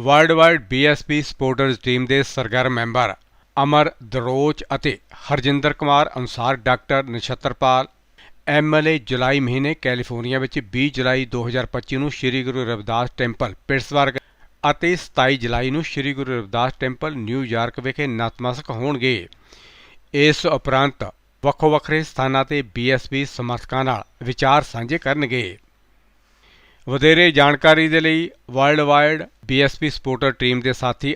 World wide BSP supporters team ਦੇ ਸਰਗਰਮ member Amar Daroch ਅਤੇ ਹਰਜਿੰਦਰ ਕੁਮਾਰ ਅਨੁਸਾਰ ਡਾਕਟਰ ਨਛੱਤਰਪਾਲ ਐਮਐਲਏ ਜੁਲਾਈ ਮਹੀਨੇ ਕੈਲੀਫੋਰਨੀਆ ਵਿੱਚ 20 ਜੁਲਾਈ 2025 ਨੂੰ ਸ੍ਰੀ ਗੁਰੂ ਰਵਿਦਾਸ ਟੈਂਪਲ ਪਿਟਸਬਰਗ ਅਤੇ 27 ਜੁਲਾਈ ਨੂੰ Sri Guru Ravidas temple New York ਵਿਖੇ ਨਤਮਸਤਕ ਹੋਣਗੇ। ਇਸ ਉਪਰੰਤ ਵੱਖੋ ਵੱਖਰੇ ਸਥਾਨਾਂ ਤੇ ਬੀਐਸਪੀ ਸਮਰਥਕਾਂ ਨਾਲ ਵਿਚਾਰ ਸਾਂਝੇ ਕਰਨਗੇ। ਵਧੇਰੇ ਜਾਣਕਾਰੀ ਦੇ ਲਈ world wide BSP supporter team ਦੇ ਸਾਥੀ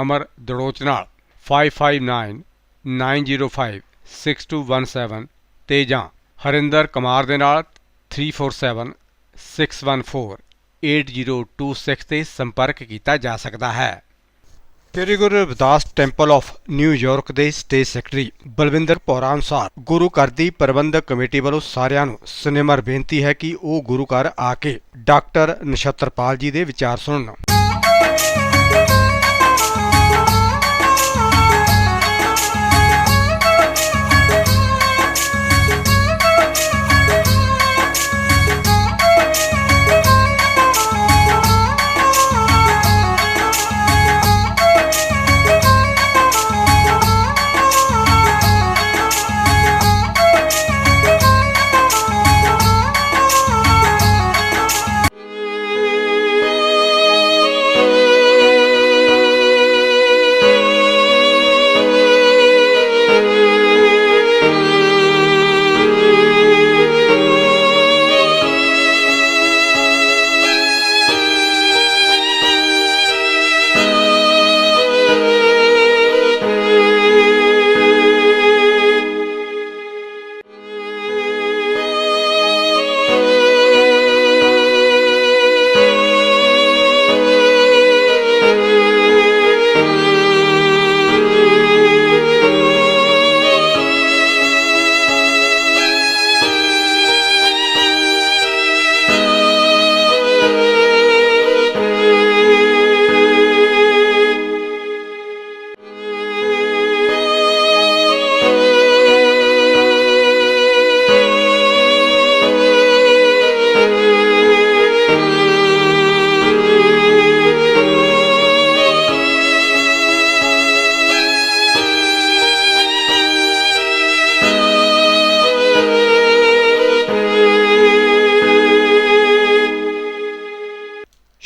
ਅਮਰ ਦੜੋਚ ਨਾਲ 559 905 6217 ਤੇ ਜਾਂ ਹਰਿੰਦਰ ਕੁਮਾਰ ਦੇ ਨਾਲ 347 614 8026 ਤੇ ਸੰਪਰਕ ਕੀਤਾ ਜਾ ਸਕਦਾ ਹੈ। Sri Guru Ravidas temple of New York ਦੇ ਸਟੇਟ ਸੈਕਟਰੀ ਬਲਵਿੰਦਰ ਪੌਰਾ ਅਨੁਸਾਰ, ਗੁਰੂ ਘਰ ਦੀ ਪ੍ਰਬੰਧਕ ਕਮੇਟੀ ਵੱਲੋਂ ਸਾਰਿਆਂ ਨੂੰ ਸਨੇਮਰ ਬੇਨਤੀ ਹੈ ਕਿ ਉਹ ਗੁਰੂ ਘਰ ਆ ਕੇ ਡਾਕਟਰ ਨਛੱਤਰਪਾਲ ਜੀ ਦੇ ਵਿਚਾਰ ਸੁਣਨ।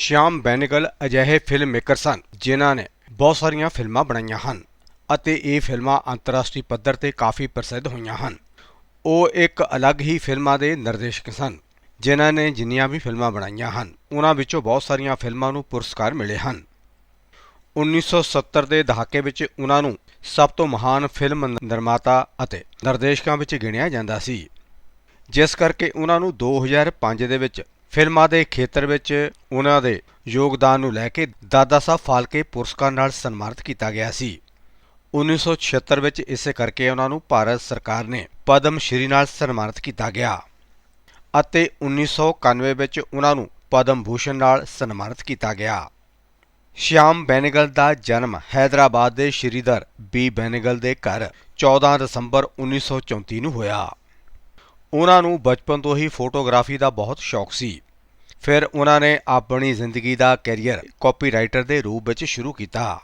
ਸ਼ਿਆਮ ਬੈਨਗਲ ਅਜਿਹੇ ਫਿਲਮ ਮੇਕਰ ਸਨ, ਜਿਨ੍ਹਾਂ ਨੇ ਬਹੁਤ ਸਾਰੀਆਂ ਫਿਲਮਾਂ ਬਣਾਈਆਂ ਹਨ ਅਤੇ ਇਹ ਫਿਲਮਾਂ ਅੰਤਰਰਾਸ਼ਟਰੀ ਪੱਧਰ ਤੇ ਕਾਫੀ ਪ੍ਰਸਿੱਧ ਹੋਈਆਂ ਹਨ। ਉਹ ਇੱਕ ਅਲੱਗ ਹੀ ਫਿਲਮਾਂ ਦੇ ਨਿਰਦੇਸ਼ਕ ਸਨ, ਜਿਨ੍ਹਾਂ ਨੇ ਜਿੰਨੀਆਂ ਵੀ ਫਿਲਮਾਂ ਬਣਾਈਆਂ ਹਨ, ਉਹਨਾਂ ਵਿੱਚੋਂ ਬਹੁਤ ਸਾਰੀਆਂ ਫਿਲਮਾਂ ਨੂੰ ਪੁਰਸਕਾਰ ਮਿਲੇ ਹਨ। 1970 ਦੇ ਦਹਾਕੇ ਵਿੱਚ ਉਹਨਾਂ ਨੂੰ ਸਭ ਤੋਂ ਮਹਾਨ ਫਿਲਮ ਨਿਰਮਾਤਾ ਅਤੇ ਨਿਰਦੇਸ਼ਕਾਂ ਵਿੱਚ ਗਿਣਿਆ ਜਾਂਦਾ ਸੀ, ਜਿਸ ਕਰਕੇ ਉਹਨਾਂ ਨੂੰ 2005 ਦੇ ਵਿੱਚ ਫਿਲਮਾਂ ਦੇ ਖੇਤਰ ਵਿੱਚ ਉਹਨਾਂ ਦੇ ਯੋਗਦਾਨ ਨੂੰ ਲੈ ਕੇ ਦਾਦਾ ਸਾਹਿਬ ਫਾਲਕੇ ਪੁਰਸਕਾਰ ਨਾਲ ਸਨਮਾਨਿਤ ਕੀਤਾ ਗਿਆ ਸੀ। 1976 ਵਿੱਚ ਇਸੇ ਕਰਕੇ ਉਹਨਾਂ ਨੂੰ ਭਾਰਤ ਸਰਕਾਰ ਨੇ ਪਦਮ ਸ਼੍ਰੀ ਨਾਲ ਸਨਮਾਨਿਤ ਕੀਤਾ ਗਿਆ ਅਤੇ 1991 ਵਿੱਚ ਉਹਨਾਂ ਨੂੰ ਪਦਮ ਭੂਸ਼ਣ ਨਾਲ ਸਨਮਾਨਿਤ ਕੀਤਾ ਗਿਆ। ਸ਼ਿਆਮ ਬੈਨਗਲ ਦਾ ਜਨਮ ਹੈਦਰਾਬਾਦ ਦੇ ਸ਼੍ਰੀਧਰ ਬੀ ਬੈਨਗਲ ਦੇ ਘਰ 14 ਦਸੰਬਰ 1934 ਨੂੰ ਹੋਇਆ। ਉਹਨਾਂ ਨੂੰ ਬਚਪਨ ਤੋਂ ਹੀ ਫੋਟੋਗ੍ਰਾਫੀ ਦਾ ਬਹੁਤ ਸ਼ੌਕ ਸੀ। ਫਿਰ ਉਹਨਾਂ ਨੇ ਆਪਣੀ ਜ਼ਿੰਦਗੀ ਦਾ ਕੈਰੀਅਰ ਕਾਪੀਰਾਈਟਰ ਦੇ ਰੂਪ ਵਿੱਚ ਸ਼ੁਰੂ ਕੀਤਾ।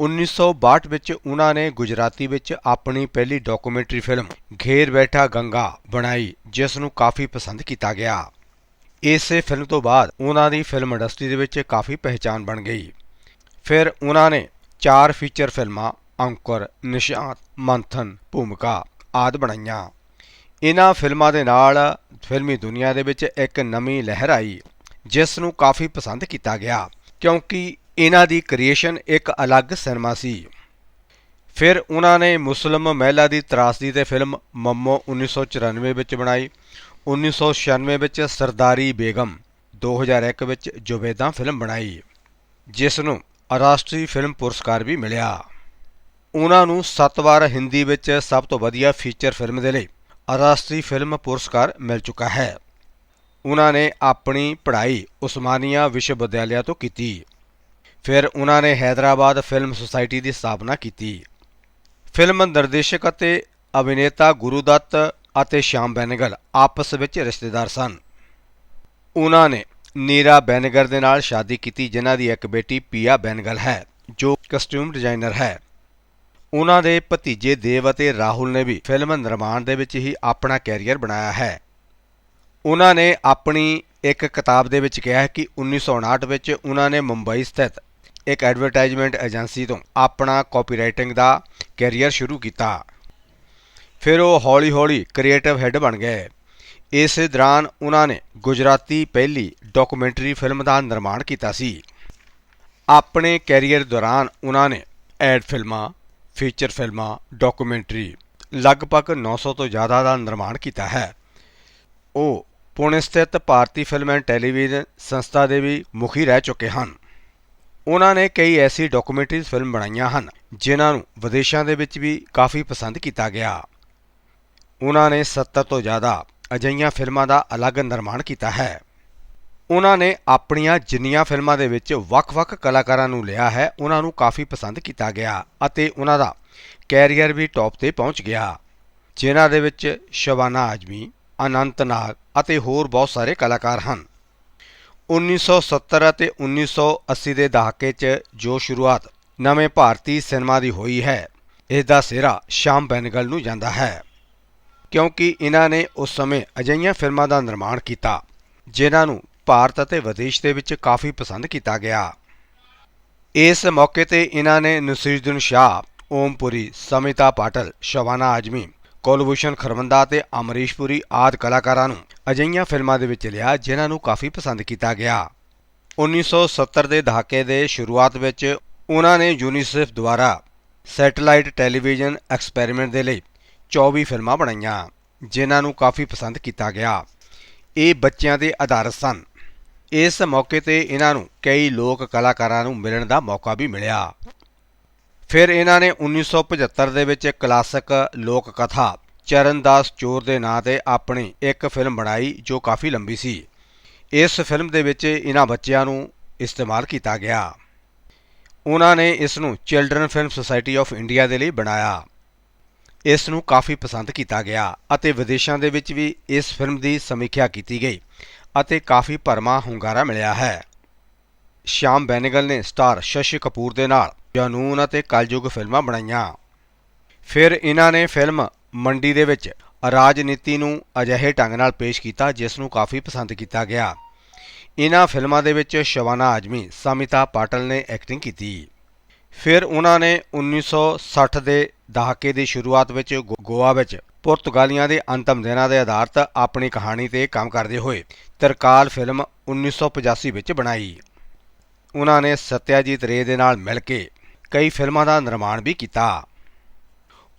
1962 ਵਿੱਚ ਉਹਨਾਂ ਨੇ ਗੁਜਰਾਤੀ ਵਿੱਚ ਆਪਣੀ ਪਹਿਲੀ ਡਾਕੂਮੈਂਟਰੀ ਫਿਲਮ ਘੇਰ ਬੈਠਾ ਗੰਗਾ ਬਣਾਈ, ਜਿਸ ਨੂੰ ਕਾਫੀ ਪਸੰਦ ਕੀਤਾ ਗਿਆ। ਇਸੇ ਫਿਲਮ ਤੋਂ ਬਾਅਦ ਉਹਨਾਂ ਦੀ ਫਿਲਮ ਇੰਡਸਟਰੀ ਦੇ ਵਿੱਚ ਕਾਫੀ ਪਹਿਚਾਨ ਬਣ ਗਈ। ਫਿਰ ਉਹਨਾਂ ਨੇ ਚਾਰ ਫੀਚਰ ਫਿਲਮਾਂ, ਅੰਕੁਰ, ਨਿਸ਼ਾਂਤ, ਮੰਥਨ, ਭੂਮਿਕਾ ਆਦਿ ਬਣਾਈਆਂ। ਇਹਨਾਂ ਫਿਲਮਾਂ ਦੇ ਨਾਲ ਫਿਲਮੀ ਦੁਨੀਆ ਦੇ ਵਿੱਚ ਇੱਕ ਨਵੀਂ ਲਹਿਰ ਆਈ, ਜਿਸ ਨੂੰ ਕਾਫੀ ਪਸੰਦ ਕੀਤਾ ਗਿਆ, ਕਿਉਂਕਿ ਇਹਨਾਂ ਦੀ ਕ੍ਰੀਏਸ਼ਨ ਇੱਕ ਅਲੱਗ ਸਿਨੇਮਾ ਸੀ। ਫਿਰ ਉਹਨਾਂ ਨੇ ਮੁਸਲਮ ਮਹਿਲਾ ਦੀ ਤਰਾਸਦੀ ਤੇ ਫਿਲਮ ਮੰਮੋ 1994 ਵਿੱਚ ਬਣਾਈ 1996 ਵਿੱਚ ਸਰਦਾਰੀ ਬੇਗਮ 2001 ਵਿੱਚ ਜੁਬੇਦਾ ਫਿਲਮ ਬਣਾਈ, ਜਿਸ ਨੂੰ ਰਾਸ਼ਟਰੀ ਫਿਲਮ ਪੁਰਸਕਾਰ ਵੀ ਮਿਲਿਆ। ਉਹਨਾਂ ਨੂੰ 7 ਵਾਰ ਹਿੰਦੀ ਵਿੱਚ ਸਭ ਤੋਂ ਵਧੀਆ ਫੀਚਰ ਫਿਲਮ ਦੇ ਲਈ ਰਾਸ਼ਟਰੀ ਫਿਲਮ ਪੁਰਸਕਾਰ ਮਿਲ ਚੁੱਕਾ ਹੈ। ਉਹਨਾਂ ਨੇ ਆਪਣੀ ਪੜ੍ਹਾਈ ਉਸਮਾਨੀਆ ਵਿਸ਼ਵ ਵਿਦਿਆਲਿਆ ਤੋਂ ਕੀਤੀ। ਫਿਰ ਉਹਨਾਂ ਨੇ ਹੈਦਰਾਬਾਦ ਫਿਲਮ ਸੁਸਾਇਟੀ ਦੀ ਸਥਾਪਨਾ ਕੀਤੀ। ਫਿਲਮ ਨਿਰਦੇਸ਼ਕ ਅਤੇ ਅਭਿਨੇਤਾ ਗੁਰੂਦੱਤ ਅਤੇ ਸ਼ਾਮ ਬੈਨਗਲ ਆਪਸ ਵਿੱਚ ਰਿਸ਼ਤੇਦਾਰ ਸਨ। ਉਹਨਾਂ ਨੇ ਨੀਰਾ ਬੈਨਗਰ ਦੇ ਨਾਲ ਸ਼ਾਦੀ ਕੀਤੀ, ਜਿਨ੍ਹਾਂ ਦੀ ਇੱਕ ਬੇਟੀ ਪੀਆ ਬੈਨਗਲ ਹੈ, ਜੋ ਕਸਟਿਊਮ ਡਿਜ਼ਾਈਨਰ ਹੈ। ਉਹਨਾਂ ਦੇ ਭਤੀਜੇ ਦੇਵ ਅਤੇ ਰਾਹੁਲ ਨੇ ਵੀ ਫਿਲਮ ਨਿਰਮਾਣ ਦੇ ਵਿੱਚ ਹੀ ਆਪਣਾ ਕੈਰੀਅਰ ਬਣਾਇਆ ਹੈ। ਉਹਨਾਂ ਨੇ ਆਪਣੀ ਇੱਕ ਕਿਤਾਬ ਦੇ ਵਿੱਚ ਕਿਹਾ ਹੈ ਕਿ 1959 ਵਿੱਚ ਉਹਨਾਂ ਨੇ ਮੁੰਬਈ ਸਥਿਤ ਇੱਕ ਐਡਵਰਟਾਈਜ਼ਮੈਂਟ ਏਜੰਸੀ ਤੋਂ ਆਪਣਾ ਕਾਪੀਰਾਈਟਿੰਗ ਦਾ ਕੈਰੀਅਰ ਸ਼ੁਰੂ ਕੀਤਾ। ਫਿਰ ਉਹ ਹੌਲੀ-ਹੌਲੀ ਕ੍ਰੀਏਟਿਵ ਹੈੱਡ ਬਣ ਗਏ। ਇਸ ਦੌਰਾਨ ਉਹਨਾਂ ਨੇ ਗੁਜਰਾਤੀ ਪਹਿਲੀ ਡਾਕੂਮੈਂਟਰੀ ਫਿਲਮ ਦਾ ਨਿਰਮਾਣ ਕੀਤਾ ਸੀ। ਆਪਣੇ ਕੈਰੀਅਰ ਦੌਰਾਨ ਉਹਨਾਂ ਨੇ ਐਡ ਫਿਲਮਾਂ ਫੀਚਰ ਫਿਲਮਾਂ ਡਾਕੂਮੈਂਟਰੀ ਲਗਭਗ 900 ਤੋਂ ਜ਼ਿਆਦਾ ਦਾ ਨਿਰਮਾਣ ਕੀਤਾ ਹੈ। ਉਹ ਪੁਣੇ ਸਥਿਤ ਭਾਰਤੀ ਫਿਲਮ ਐਂਡ ਟੈਲੀਵਿਜ਼ਨ ਸੰਸਥਾ ਦੇ ਵੀ ਮੁਖੀ ਰਹਿ ਚੁੱਕੇ ਹਨ। ਉਹਨਾਂ ਨੇ ਕਈ ਐਸੀ ਡਾਕੂਮੈਂਟਰੀ ਫਿਲਮ ਬਣਾਈਆਂ ਹਨ, ਜਿਨ੍ਹਾਂ ਨੂੰ ਵਿਦੇਸ਼ਾਂ ਦੇ ਵਿੱਚ ਵੀ ਕਾਫੀ ਪਸੰਦ ਕੀਤਾ ਗਿਆ। ਉਹਨਾਂ ਨੇ 70 ਤੋਂ ਜ਼ਿਆਦਾ ਅਜਿਹੀਆਂ ਫਿਲਮਾਂ ਦਾ ਅਲੱਗ ਨਿਰਮਾਣ ਕੀਤਾ ਹੈ। ਉਹਨਾਂ ਨੇ ਆਪਣੀਆਂ ਜਿੰਨੀਆਂ ਫਿਲਮਾਂ ਦੇ ਵਿੱਚ ਵੱਖ-ਵੱਖ ਕਲਾਕਾਰਾਂ ਨੂੰ ਲਿਆ ਹੈ, ਉਹਨਾਂ ਨੂੰ ਕਾਫੀ ਪਸੰਦ ਕੀਤਾ ਗਿਆ ਅਤੇ ਉਹਨਾਂ ਦਾ ਕੈਰੀਅਰ ਵੀ ਟੌਪ ਤੇ ਪਹੁੰਚ ਗਿਆ, ਜਿਨ੍ਹਾਂ ਦੇ ਵਿੱਚ ਸ਼ਬਾਨਾ ਆਜਮੀ, ਅਨੰਤ ਨਾਗ ਅਤੇ ਹੋਰ ਬਹੁਤ ਸਾਰੇ ਕਲਾਕਾਰ ਹਨ। 1970 ਅਤੇ 1980 ਦੇ ਦਹਾਕੇ 'ਚ ਜੋ ਸ਼ੁਰੂਆਤ ਨਵੇਂ ਭਾਰਤੀ ਸਿਨੇਮਾ ਦੀ ਹੋਈ ਹੈ ਇਸ ਦਾ ਸਿਹਰਾ ਸ਼ਾਮ ਬੈਨਗਲ ਨੂੰ ਜਾਂਦਾ ਹੈ, ਕਿਉਂਕਿ ਇਹਨਾਂ ਨੇ ਉਸ ਸਮੇਂ ਅਜਿਹੀਆਂ ਫਿਲਮਾਂ ਦਾ ਨਿਰਮਾਣ ਕੀਤਾ, ਜਿਨ੍ਹਾਂ ਨੂੰ ਭਾਰਤ ਅਤੇ ਵਿਦੇਸ਼ ਦੇ ਵਿੱਚ ਕਾਫੀ ਪਸੰਦ ਕੀਤਾ ਗਿਆ। ਇਸ ਮੌਕੇ ਤੇ ਇਹਨਾਂ ਨੇ ਨਸੀਰੁਦੀਨ ਸ਼ਾਹ, ਓਮਪੁਰੀ, ਸਮਿਤਾ ਪਾਟਲ ਸ਼ਵਾਨਾ ਆਜਮੀ, ਕੁਲਭੂਸ਼ਣ ਖਰਵੰਦਾ ਤੇ ਅਮਰੀਸ਼ ਪੁਰੀ ਆਦ ਕਲਾਕਾਰਾਂ ਨੂੰ ਅਜਿਹੀਆਂ ਫਿਲਮਾਂ ਦੇ ਵਿੱਚ ਲਿਆ ਜਿਨ੍ਹਾਂ ਨੂੰ ਕਾਫੀ ਪਸੰਦ ਕੀਤਾ ਗਿਆ। 1970 ਦੇ ਦਹਾਕੇ ਦੇ ਸ਼ੁਰੂਆਤ ਵਿੱਚ ਉਹਨਾਂ ਨੇ ਯੂਨੀਸੈਫ ਦੁਆਰਾ ਸੈਟੇਲਾਈਟ ਟੈਲੀਵਿਜ਼ਨ ਐਕਸਪੈਰੀਮੈਂਟ ਦੇ ਲਈ 24 ਫਿਲਮਾਂ ਬਣਾਈਆਂ, ਜਿਨ੍ਹਾਂ ਨੂੰ ਕਾਫੀ ਪਸੰਦ ਕੀਤਾ ਗਿਆ। ਇਹ ਬੱਚਿਆਂ ਦੇ ਆਧਾਰਿਤ ਸਨ। ਇਸ ਮੌਕੇ ਤੇ ਇਹਨਾਂ ਨੂੰ ਕਈ ਲੋਕ ਕਲਾਕਾਰਾਂ ਨੂੰ ਮਿਲਣ ਦਾ ਮੌਕਾ ਵੀ ਮਿਲਿਆ। ਫਿਰ ਇਹਨਾਂ ਨੇ 1975 ਦੇ ਵਿੱਚ ਕਲਾਸਿਕ ਲੋਕ ਕਥਾ ਚਰਨਦਾਸ ਚੋਰ ਦੇ ਨਾਂ ਤੇ ਆਪਣੀ ਇੱਕ ਫਿਲਮ ਬਣਾਈ ਜੋ ਕਾਫੀ ਲੰਬੀ ਸੀ। ਇਸ ਫਿਲਮ ਦੇ ਵਿੱਚ ਇਹਨਾਂ ਬੱਚਿਆਂ ਨੂੰ ਇਸਤੇਮਾਲ ਕੀਤਾ ਗਿਆ। ਉਹਨਾਂ ਨੇ ਇਸ ਨੂੰ children film society of India ਦੇ ਲਈ ਬਣਾਇਆ। ਇਸ ਨੂੰ ਕਾਫੀ ਪਸੰਦ ਕੀਤਾ ਗਿਆ ਅਤੇ ਵਿਦੇਸ਼ਾਂ ਦੇ ਵਿੱਚ ਵੀ ਇਸ ਫਿਲਮ ਦੀ ਸਮੀਖਿਆ ਕੀਤੀ ਗਈ। ਅਤੇ ਕਾਫੀ ਭਰਮਾ ਹੁੰਗਾਰਾ ਮਿਲਿਆ ਹੈ। ਸ਼ਾਮ ਬੈਨਗਲ ਨੇ ਸਟਾਰ ਸ਼ਸ਼ੀ ਕਪੂਰ ਦੇ ਨਾਲ ਜਨੂਨ ਅਤੇ ਕਲਯੁਗ ਫਿਲਮਾਂ ਬਣਾਈਆਂ। ਫਿਰ ਇਹਨਾਂ ਨੇ ਫਿਲਮ ਮੰਡੀ ਦੇ ਵਿੱਚ ਰਾਜਨੀਤੀ ਨੂੰ ਅਜਿਹੇ ਢੰਗ ਨਾਲ ਪੇਸ਼ ਕੀਤਾ ਜਿਸ ਨੂੰ ਕਾਫੀ ਪਸੰਦ ਕੀਤਾ ਗਿਆ। ਇਹਨਾਂ ਫਿਲਮਾਂ ਦੇ ਵਿੱਚ ਸ਼ਵਾਨਾ ਆਜਮੀ, ਸਮਿਤਾ ਪਾਟਲ ਨੇ ਐਕਟਿੰਗ ਕੀਤੀ। ਫਿਰ ਉਹਨਾਂ ਨੇ 1960 ਦੇ ਦਹਾਕੇ ਦੀ ਸ਼ੁਰੂਆਤ ਵਿੱਚ ਗੋ- ਗੋਆ ਵਿੱਚ ਪੁਰਤਗਾਲੀਆਂ ਦੇ ਅੰਤਮ ਦਿਨਾਂ ਦੇ ਆਧਾਰਿਤ ਆਪਣੀ ਕਹਾਣੀ ਤੇ ਕੰਮ ਕਰਦੇ ਹੋਏ ਤਰਕਾਲ ਫਿਲਮ 1985 ਵਿੱਚ ਬਣਾਈ। ਉਹਨਾਂ ਨੇ ਸਤਿਆਜੀਤ ਰੇ ਦੇ ਨਾਲ ਮਿਲ ਕੇ ਕਈ ਫਿਲਮਾਂ ਦਾ ਨਿਰਮਾਣ ਵੀ ਕੀਤਾ।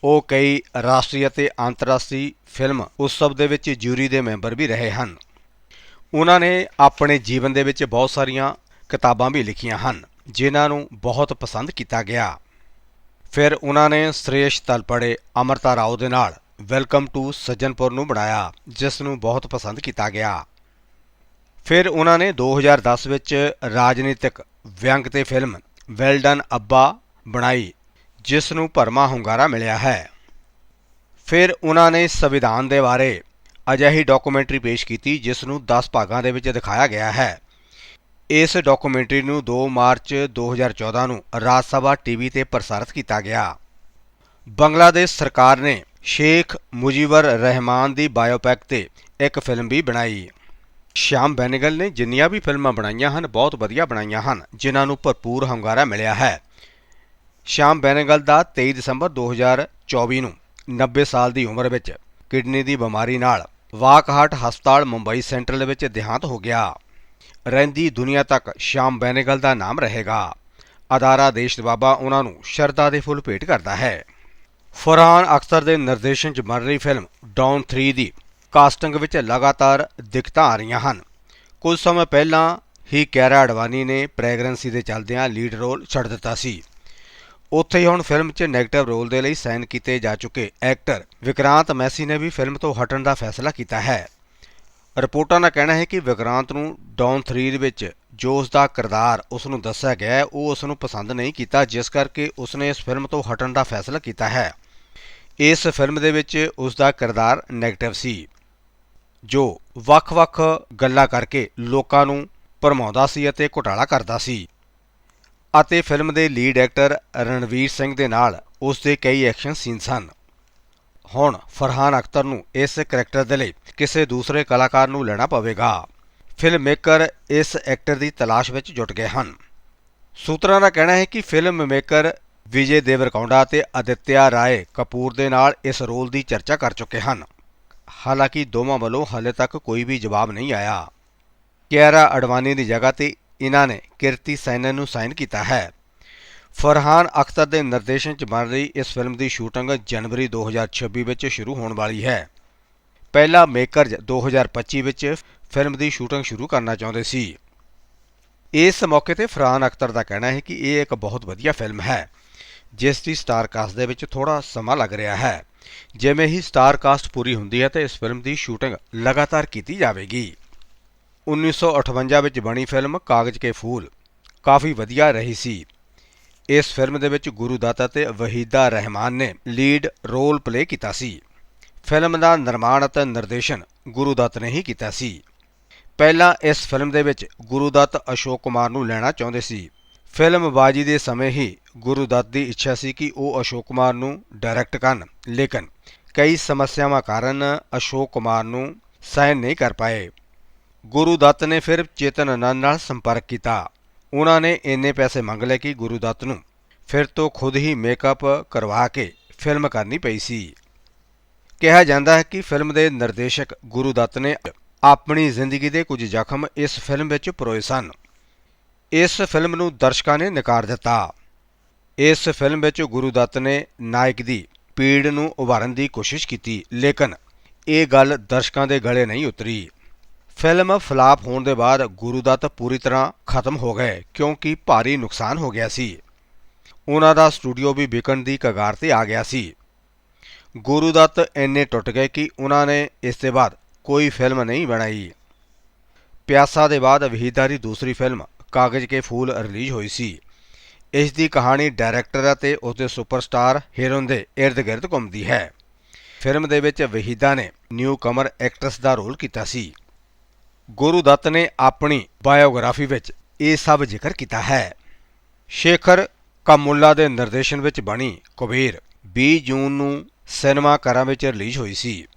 ਉਹ ਕਈ ਰਾਸ਼ਟਰੀ ਅਤੇ ਅੰਤਰਰਾਸ਼ਟਰੀ ਫਿਲਮ ਉਤਸਵ ਦੇ ਵਿੱਚ ਜੂਰੀ ਦੇ ਮੈਂਬਰ ਵੀ ਰਹੇ ਹਨ। ਉਹਨਾਂ ਨੇ ਆਪਣੇ ਜੀਵਨ ਦੇ ਵਿੱਚ ਬਹੁਤ ਸਾਰੀਆਂ ਕਿਤਾਬਾਂ ਵੀ ਲਿਖੀਆਂ ਹਨ, ਜਿਨ੍ਹਾਂ ਨੂੰ ਬਹੁਤ ਪਸੰਦ ਕੀਤਾ ਗਿਆ। ਫਿਰ ਉਹਨਾਂ ਨੇ ਸ੍ਰੇਸ਼ ਤਲਪੜੇ ਅਮਰਤਾ ਰਾਓ ਦੇ ਨਾਲ ਵੈਲਕਮ ਟੂ ਸੱਜਣਪੁਰ ਨੂੰ ਬਣਾਇਆ, ਜਿਸ ਨੂੰ ਬਹੁਤ ਪਸੰਦ ਕੀਤਾ ਗਿਆ। ਫਿਰ ਉਹਨਾਂ ਨੇ 2010 ਵਿੱਚ ਰਾਜਨੀਤਿਕ ਵਿਅੰਗ ਤੇ ਫਿਲਮ ਵੈਲ ਡਨ ਅੱਬਾ ਬਣਾਈ, ਜਿਸ ਨੂੰ ਭਰਮਾ ਹੁੰਗਾਰਾ ਮਿਲਿਆ ਹੈ। ਫਿਰ ਉਹਨਾਂ ਨੇ ਸੰਵਿਧਾਨ ਦੇ ਬਾਰੇ ਅਜਿਹੀ ਡਾਕੂਮੈਂਟਰੀ ਪੇਸ਼ ਕੀਤੀ, ਜਿਸ ਨੂੰ 10 ਭਾਗਾਂ ਦੇ ਵਿੱਚ ਦਿਖਾਇਆ ਗਿਆ ਹੈ। ਇਸ ਡਾਕੂਮੈਂਟਰੀ ਨੂੰ 2 ਮਾਰਚ 2014 ਨੂੰ ਰਾਜ ਸਭਾ ਟੀਵੀ ਤੇ ਪ੍ਰਸਾਰਿਤ ਕੀਤਾ ਗਿਆ। ਬੰਗਲਾਦੇਸ਼ ਸਰਕਾਰ ਨੇ ਸ਼ੇਖ ਮੁਜੀਬਰ ਰਹਿਮਾਨ ਦੀ ਬਾਇਓਪਿਕ ਤੇ ਇੱਕ ਫਿਲਮ ਵੀ ਬਣਾਈ। ਸ਼ਾਮ ਬੈਨਗਲ ਨੇ ਜਿੰਨੀਆਂ ਵੀ ਫਿਲਮਾਂ ਬਣਾਈਆਂ ਹਨ, ਬਹੁਤ ਵਧੀਆ ਬਣਾਈਆਂ ਹਨ, ਜਿਨ੍ਹਾਂ ਨੂੰ ਭਰਪੂਰ ਹੰਗਾਰਾ ਮਿਲਿਆ ਹੈ। ਸ਼ਾਮ ਬੈਨੇਗਲ ਦਾ 23 ਦਸੰਬਰ 2024 ਨੂੰ 90 ਸਾਲ ਦੀ ਉਮਰ ਵਿੱਚ ਕਿਡਨੀ ਦੀ ਬਿਮਾਰੀ ਨਾਲ ਵਾਕਹਾਟ ਹਸਪਤਾਲ ਮੁੰਬਈ ਸੈਂਟਰਲ ਵਿੱਚ ਦੇਹਾਂਤ ਹੋ ਗਿਆ। ਰਹਿੰਦੀ ਦੁਨੀਆ ਤੱਕ ਸ਼ਾਮ ਬੈਨੇਗਲ ਦਾ ਨਾਮ ਰਹੇਗਾ। ਅਦਾਰਾ ਦੇਸ਼ ਬਾਬਾ ਉਹਨਾਂ ਨੂੰ ਸ਼ਰਧਾ ਦੇ ਫੁੱਲ ਭੇਟ ਕਰਦਾ ਹੈ। ਫਰਹਾਨ ਅਖਤਰ ਦੇ ਨਿਰਦੇਸ਼ਨ 'ਚ ਬਣ ਰਹੀ ਫਿਲਮ ਡਾਊਨ 3 ਦੀ ਕਾਸਟਿੰਗ ਵਿੱਚ ਲਗਾਤਾਰ ਦਿੱਕਤਾਂ ਆ ਰਹੀਆਂ ਹਨ। ਕੁਝ ਸਮਾਂ ਪਹਿਲਾਂ ਹੀ ਕੈਰਾ ਅਡਵਾਨੀ ਨੇ ਪ੍ਰੈਗਨੈਂਸੀ ਦੇ ਚੱਲਦਿਆਂ ਲੀਡ ਰੋਲ ਛੱਡ ਦਿੱਤਾ ਸੀ। ਉੱਥੇ ਹੀ ਹੁਣ ਫਿਲਮ 'ਚ ਨੈਗੇਟਿਵ ਰੋਲ ਦੇ ਲਈ ਸਾਈਨ ਕੀਤੇ ਜਾ ਚੁੱਕੇ ਐਕਟਰ ਵਿਕਰਾਂਤ ਮੈਸੀ ਨੇ ਵੀ ਫਿਲਮ ਤੋਂ ਹਟਣ ਦਾ ਫੈਸਲਾ ਕੀਤਾ ਹੈ। ਰਿਪੋਰਟਾਂ ਦਾ ਕਹਿਣਾ ਹੈ ਕਿ ਵਿਕਰਾਂਤ ਨੂੰ ਡਾਊਨ 3 ਦੇ ਵਿੱਚ ਜੋ ਉਸ ਦਾ ਕਿਰਦਾਰ ਉਸ ਨੂੰ ਦੱਸਿਆ ਗਿਆ ਉਹ ਉਸ ਨੂੰ ਪਸੰਦ ਨਹੀਂ ਕੀਤਾ, ਜਿਸ ਕਰਕੇ ਉਸ ਨੇ ਇਸ ਫਿਲਮ ਤੋਂ ਹਟਣ ਦਾ ਫੈਸਲਾ ਕੀਤਾ ਹੈ। ਇਸ ਫਿਲਮ ਦੇ ਵਿੱਚ ਉਸ ਦਾ ਕਿਰਦਾਰ ਨੈਗੇਟਿਵ ਸੀ, ਜੋ ਵੱਖ-ਵੱਖ ਗੱਲਾਂ ਕਰਕੇ ਲੋਕਾਂ ਨੂੰ ਭਰਮਾਉਂਦਾ ਸੀ ਅਤੇ ਘੁਟਾਲਾ ਕਰਦਾ ਸੀ। ਅਤੇ ਫਿਲਮ ਦੇ ਲੀਡ ਐਕਟਰ ਰਣਵੀਰ ਸਿੰਘ ਦੇ ਨਾਲ ਉਸ ਦੇ ਕਈ ਐਕਸ਼ਨ ਸੀਨ ਸਨ ਹੁਣ ਫਰਹਾਨ ਅਖਤਰ ਨੂੰ ਇਸ ਕਰੈਕਟਰ ਦੇ ਲਈ ਕਿਸੇ ਦੂਸਰੇ ਕਲਾਕਾਰ ਨੂੰ ਲੈਣਾ ਪਵੇਗਾ। ਫਿਲਮ ਮੇਕਰ ਇਸ ਐਕਟਰ ਦੀ ਤਲਾਸ਼ ਵਿੱਚ ਜੁਟ ਗਏ ਹਨ। ਸੂਤਰਾਂ ਦਾ ਕਹਿਣਾ ਹੈ ਕਿ ਫਿਲਮ ਮੇਕਰ ਵਿਜੇ ਦੇਵਰਕੌਂਡਾ ਅਤੇ ਅਦਿੱਤਿਆ ਰਾਏ ਕਪੂਰ ਦੇ ਨਾਲ ਇਸ ਰੋਲ ਦੀ ਚਰਚਾ ਕਰ ਚੁੱਕੇ ਹਨ। ਹਾਲਾਂਕਿ ਦੋਵਾਂ ਵੱਲੋਂ ਹਾਲੇ ਤੱਕ ਕੋਈ ਵੀ ਜਵਾਬ ਨਹੀਂ ਆਇਆ। ਕਿਆਰਾ ਅਡਵਾਨੀ ਦੀ ਜਗ੍ਹਾ ਤੇ ਇਹਨਾਂ ਨੇ ਕਿਰਤੀ ਸੈਨਨ ਨੂੰ ਸਾਈਨ ਕੀਤਾ ਹੈ। ਫਰਹਾਨ ਅਖਤਰ ਦੇ ਨਿਰਦੇਸ਼ਨ 'ਚ ਬਣ ਰਹੀ ਇਸ ਫਿਲਮ ਦੀ ਸ਼ੂਟਿੰਗ ਜਨਵਰੀ 2026 ਵਿੱਚ ਸ਼ੁਰੂ ਹੋਣ ਵਾਲੀ ਹੈ। ਪਹਿਲਾ ਮੇਕਰਜ਼ 2025 ਵਿੱਚ ਫਿਲਮ ਦੀ ਸ਼ੂਟਿੰਗ ਸ਼ੁਰੂ ਕਰਨਾ ਚਾਹੁੰਦੇ ਸੀ। ਇਸ ਮੌਕੇ ਤੇ ਫਰਹਾਨ ਅਖਤਰ ਦਾ ਕਹਿਣਾ ਹੈ ਕਿ ਇਹ ਇੱਕ ਬਹੁਤ ਵਧੀਆ ਫਿਲਮ ਹੈ, ਜਿਸ ਦੀ ਸਟਾਰ ਕਾਸਟ ਦੇ ਵਿੱਚ ਥੋੜਾ ਸਮਾਂ ਲੱਗ ਰਿਹਾ ਹੈ। ਜਿਵੇਂ ਹੀ ਸਟਾਰ ਕਾਸਟ ਪੂਰੀ ਹੁੰਦੀ ਹੈ ਤਾਂ ਇਸ ਫਿਲਮ ਦੀ ਸ਼ੂਟਿੰਗ ਲਗਾਤਾਰ ਕੀਤੀ ਜਾਵੇਗੀ। 1958 ਵਿੱਚ ਬਣੀ ਫਿਲਮ ਕਾਗਜ਼ ਕੇ ਫੂਲ ਕਾਫੀ ਵਧੀਆ ਰਹੀ ਸੀ। ਇਸ ਫਿਲਮ ਦੇ ਵਿੱਚ ਗੁਰੂ ਦੱਤ ਅਤੇ ਵਹੀਦਾ ਰਹਿਮਾਨ ਨੇ ਲੀਡ ਰੋਲ ਪਲੇ ਕੀਤਾ ਸੀ। ਫਿਲਮ ਦਾ ਨਿਰਮਾਣ ਅਤੇ ਨਿਰਦੇਸ਼ਨ ਗੁਰੂ ਦੱਤ ਨੇ ਹੀ ਕੀਤਾ ਸੀ। ਪਹਿਲਾਂ ਇਸ ਫਿਲਮ ਦੇ ਵਿੱਚ ਗੁਰੂ ਦੱਤ ਅਸ਼ੋਕ ਕੁਮਾਰ ਨੂੰ ਲੈਣਾ ਚਾਹੁੰਦੇ ਸੀ। ਫਿਲਮ ਬਾਜੀ ਦੇ ਸਮੇਂ ਹੀ ਗੁਰੂ ਦੱਤ ਦੀ ਇੱਛਾ ਸੀ ਕਿ ਉਹ ਅਸ਼ੋਕ ਕੁਮਾਰ ਨੂੰ ਡਾਇਰੈਕਟ ਕਰਨ, ਲੇਕਿਨ ਕਈ ਸਮੱਸਿਆਵਾਂ ਕਾਰਨ ਅਸ਼ੋਕ ਕੁਮਾਰ ਨੂੰ ਸਾਈਨ ਨਹੀਂ ਕਰ ਪਾਏ। ਗੁਰੂ ਦੱਤ ਨੇ ਫਿਰ ਚੇਤਨ ਆਨੰਦ ਨਾਲ ਸੰਪਰਕ ਕੀਤਾ। ਉਹਨਾਂ ਨੇ ਇੰਨੇ ਪੈਸੇ ਮੰਗ ਲਏ ਕਿ ਗੁਰੂ ਦੱਤ ਨੂੰ ਫਿਰ ਤੋਂ ਖੁਦ ਹੀ ਮੇਕਅਪ ਕਰਵਾ ਕੇ ਫਿਲਮ ਕਰਨੀ ਪਈ ਸੀ। ਕਿਹਾ ਜਾਂਦਾ ਹੈ ਕਿ ਫਿਲਮ ਦੇ ਨਿਰਦੇਸ਼ਕ ਗੁਰੂ ਦੱਤ ਨੇ ਆਪਣੀ ਜ਼ਿੰਦਗੀ ਦੇ ਕੁਝ ਜ਼ਖਮ ਇਸ ਫਿਲਮ ਵਿੱਚ ਪਰੋਏ ਸਨ। ਇਸ ਫਿਲਮ ਨੂੰ ਦਰਸ਼ਕਾਂ ਨੇ ਨਕਾਰ ਦਿੱਤਾ। ਇਸ ਫਿਲਮ ਵਿੱਚ ਗੁਰੂ ਦੱਤ ਨੇ ਨਾਇਕ ਦੀ ਪੀੜ ਨੂੰ ਉਭਾਰਨ ਦੀ ਕੋਸ਼ਿਸ਼ ਕੀਤੀ, ਲੇਕਿਨ ਇਹ ਗੱਲ ਦਰਸ਼ਕਾਂ ਦੇ ਗਲੇ ਨਹੀਂ ਉਤਰੀ। ਫਿਲਮ ਫਲਾਪ ਹੋਣ ਦੇ ਬਾਅਦ ਗੁਰੂ ਦੱਤ ਪੂਰੀ ਤਰ੍ਹਾਂ ਖਤਮ ਹੋ ਗਏ, ਕਿਉਂਕਿ ਭਾਰੀ ਨੁਕਸਾਨ ਹੋ ਗਿਆ ਸੀ। ਉਹਨਾਂ ਦਾ ਸਟੂਡੀਓ ਵੀ ਵਿਕਣ ਦੀ ਕਗਾਰ ਤੇ ਆ ਗਿਆ ਸੀ। ਗੁਰੂ ਦੱਤ ਇੰਨੇ ਟੁੱਟ ਗਏ ਕਿ ਉਹਨਾਂ ਨੇ ਇਸ ਦੇ ਬਾਅਦ ਕੋਈ ਫਿਲਮ ਨਹੀਂ ਬਣਾਈ। ਪਿਆਸਾ ਦੇ ਬਾਅਦ ਵਹੀਦਾ ਦੀ ਦੂਸਰੀ ਫਿਲਮ ਕਾਗਜ਼ ਕੇ ਫੂਲ ਰਿਲੀਜ਼ ਹੋਈ ਸੀ। ਇਸ ਦੀ ਕਹਾਣੀ ਡਾਇਰੈਕਟਰ ਅਤੇ ਉਸਦੇ ਸੁਪਰਸਟਾਰ ਹੀਰੋਇਨ ਦੇ ird-gird ਘੁੰਮਦੀ ਹੈ। ਫਿਲਮ ਦੇ ਵਿੱਚ ਵਹੀਦਾ ਨੇ ਨਿਊ ਕਮਰ ਐਕਟਰਸ ਦਾ ਰੋਲ ਕੀਤਾ ਸੀ। ਗੁਰੂ ਦੱਤ ਨੇ ਆਪਣੀ ਬਾਇਓਗ੍ਰਾਫੀ ਵਿੱਚ ਇਹ ਸਭ ਜ਼ਿਕਰ ਕੀਤਾ ਹੈ। ਸ਼ੇਖਰ ਕਾਮੁੱਲਾ ਦੇ ਨਿਰਦੇਸ਼ਨ ਵਿੱਚ ਬਣੀ ਕੁਬੇਰ 20 ਜੂਨ ਨੂੰ ਸਿਨੇਮਾ ਘਰਾਂ ਵਿੱਚ ਰਿਲੀਜ਼ ਹੋਈ ਸੀ।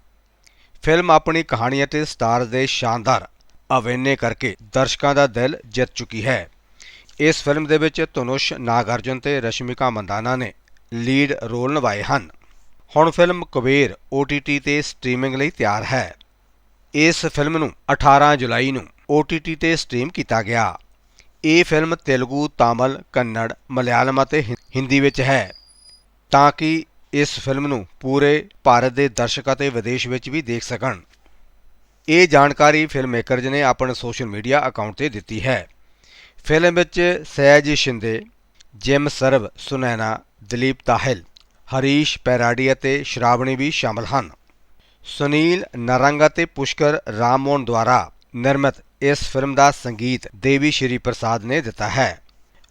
ਫਿਲਮ ਆਪਣੀ ਕਹਾਣੀ ਅਤੇ ਸਟਾਰ ਦੇ ਸ਼ਾਨਦਾਰ ਅਵੇਨੇ ਕਰਕੇ ਦਰਸ਼ਕਾਂ ਦਾ ਦਿਲ ਜਿੱਤ ਚੁੱਕੀ ਹੈ। ਇਸ ਫਿਲਮ ਦੇ ਵਿੱਚ ਧਨੁਸ਼, ਨਾਗਾਰਜੁਨ ਤੇ ਰਸ਼ਮਿਕਾ ਮੰਦਾਨਾ ਨੇ ਲੀਡ ਰੋਲ ਨਿਭਾਏ ਹਨ। ਹੁਣ ਫਿਲਮ ਕੁਬੇਰ OTT ਤੇ ਸਟ੍ਰੀਮਿੰਗ ਲਈ ਤਿਆਰ ਹੈ। ਇਸ ਫਿਲਮ ਨੂੰ 18 ਜੁਲਾਈ ਨੂੰ OTT ਤੇ ਸਟ੍ਰੀਮ ਕੀਤਾ ਗਿਆ। ਇਹ ਫਿਲਮ ਤੇਲਗੂ, ਤਾਮਿਲ, ਕੰਨੜ, ਮਲਿਆਲਮ ਅਤੇ ਹਿੰ- ਹਿੰਦੀ ਵਿੱਚ ਹੈ। ਤਾਂ ਕਿ ਇਸ ਫਿਲਮ ਨੂੰ ਪੂਰੇ ਭਾਰਤ ਦੇ ਦਰਸ਼ਕ ਅਤੇ ਵਿਦੇਸ਼ ਵਿੱਚ ਵੀ ਦੇਖ ਸਕਣ। ਇਹ ਜਾਣਕਾਰੀ ਫਿਲਮ ਮੇਕਰਜ਼ ਨੇ ਆਪਣੇ ਸੋਸ਼ਲ ਮੀਡੀਆ ਅਕਾਊਂਟ ਤੇ ਦਿੱਤੀ ਹੈ। ਫਿਲਮ ਵਿੱਚ ਸਹਿਜ ਸ਼ਿੰਦੇ, ਜਿਮ ਸਰਵ ਸੁਨੈਨਾ ਦਲੀਪ ਤਾਹਿਲ, ਹਰੀਸ਼ ਪੈਰਾਡੀ ਅਤੇ ਸ਼ਰਾਵਣੀ ਵੀ ਸ਼ਾਮਲ ਹਨ। ਸੁਨੀਲ ਨਰੰਗ ਅਤੇ ਪੁਸ਼ਕਰ ਰਾਮਮੋਹਨ ਦੁਆਰਾ ਨਿਰਮਿਤ ਇਸ ਫਿਲਮ ਦਾ ਸੰਗੀਤ ਦੇਵੀ ਸ਼੍ਰੀ ਪ੍ਰਸਾਦ ਨੇ ਦਿੱਤਾ ਹੈ।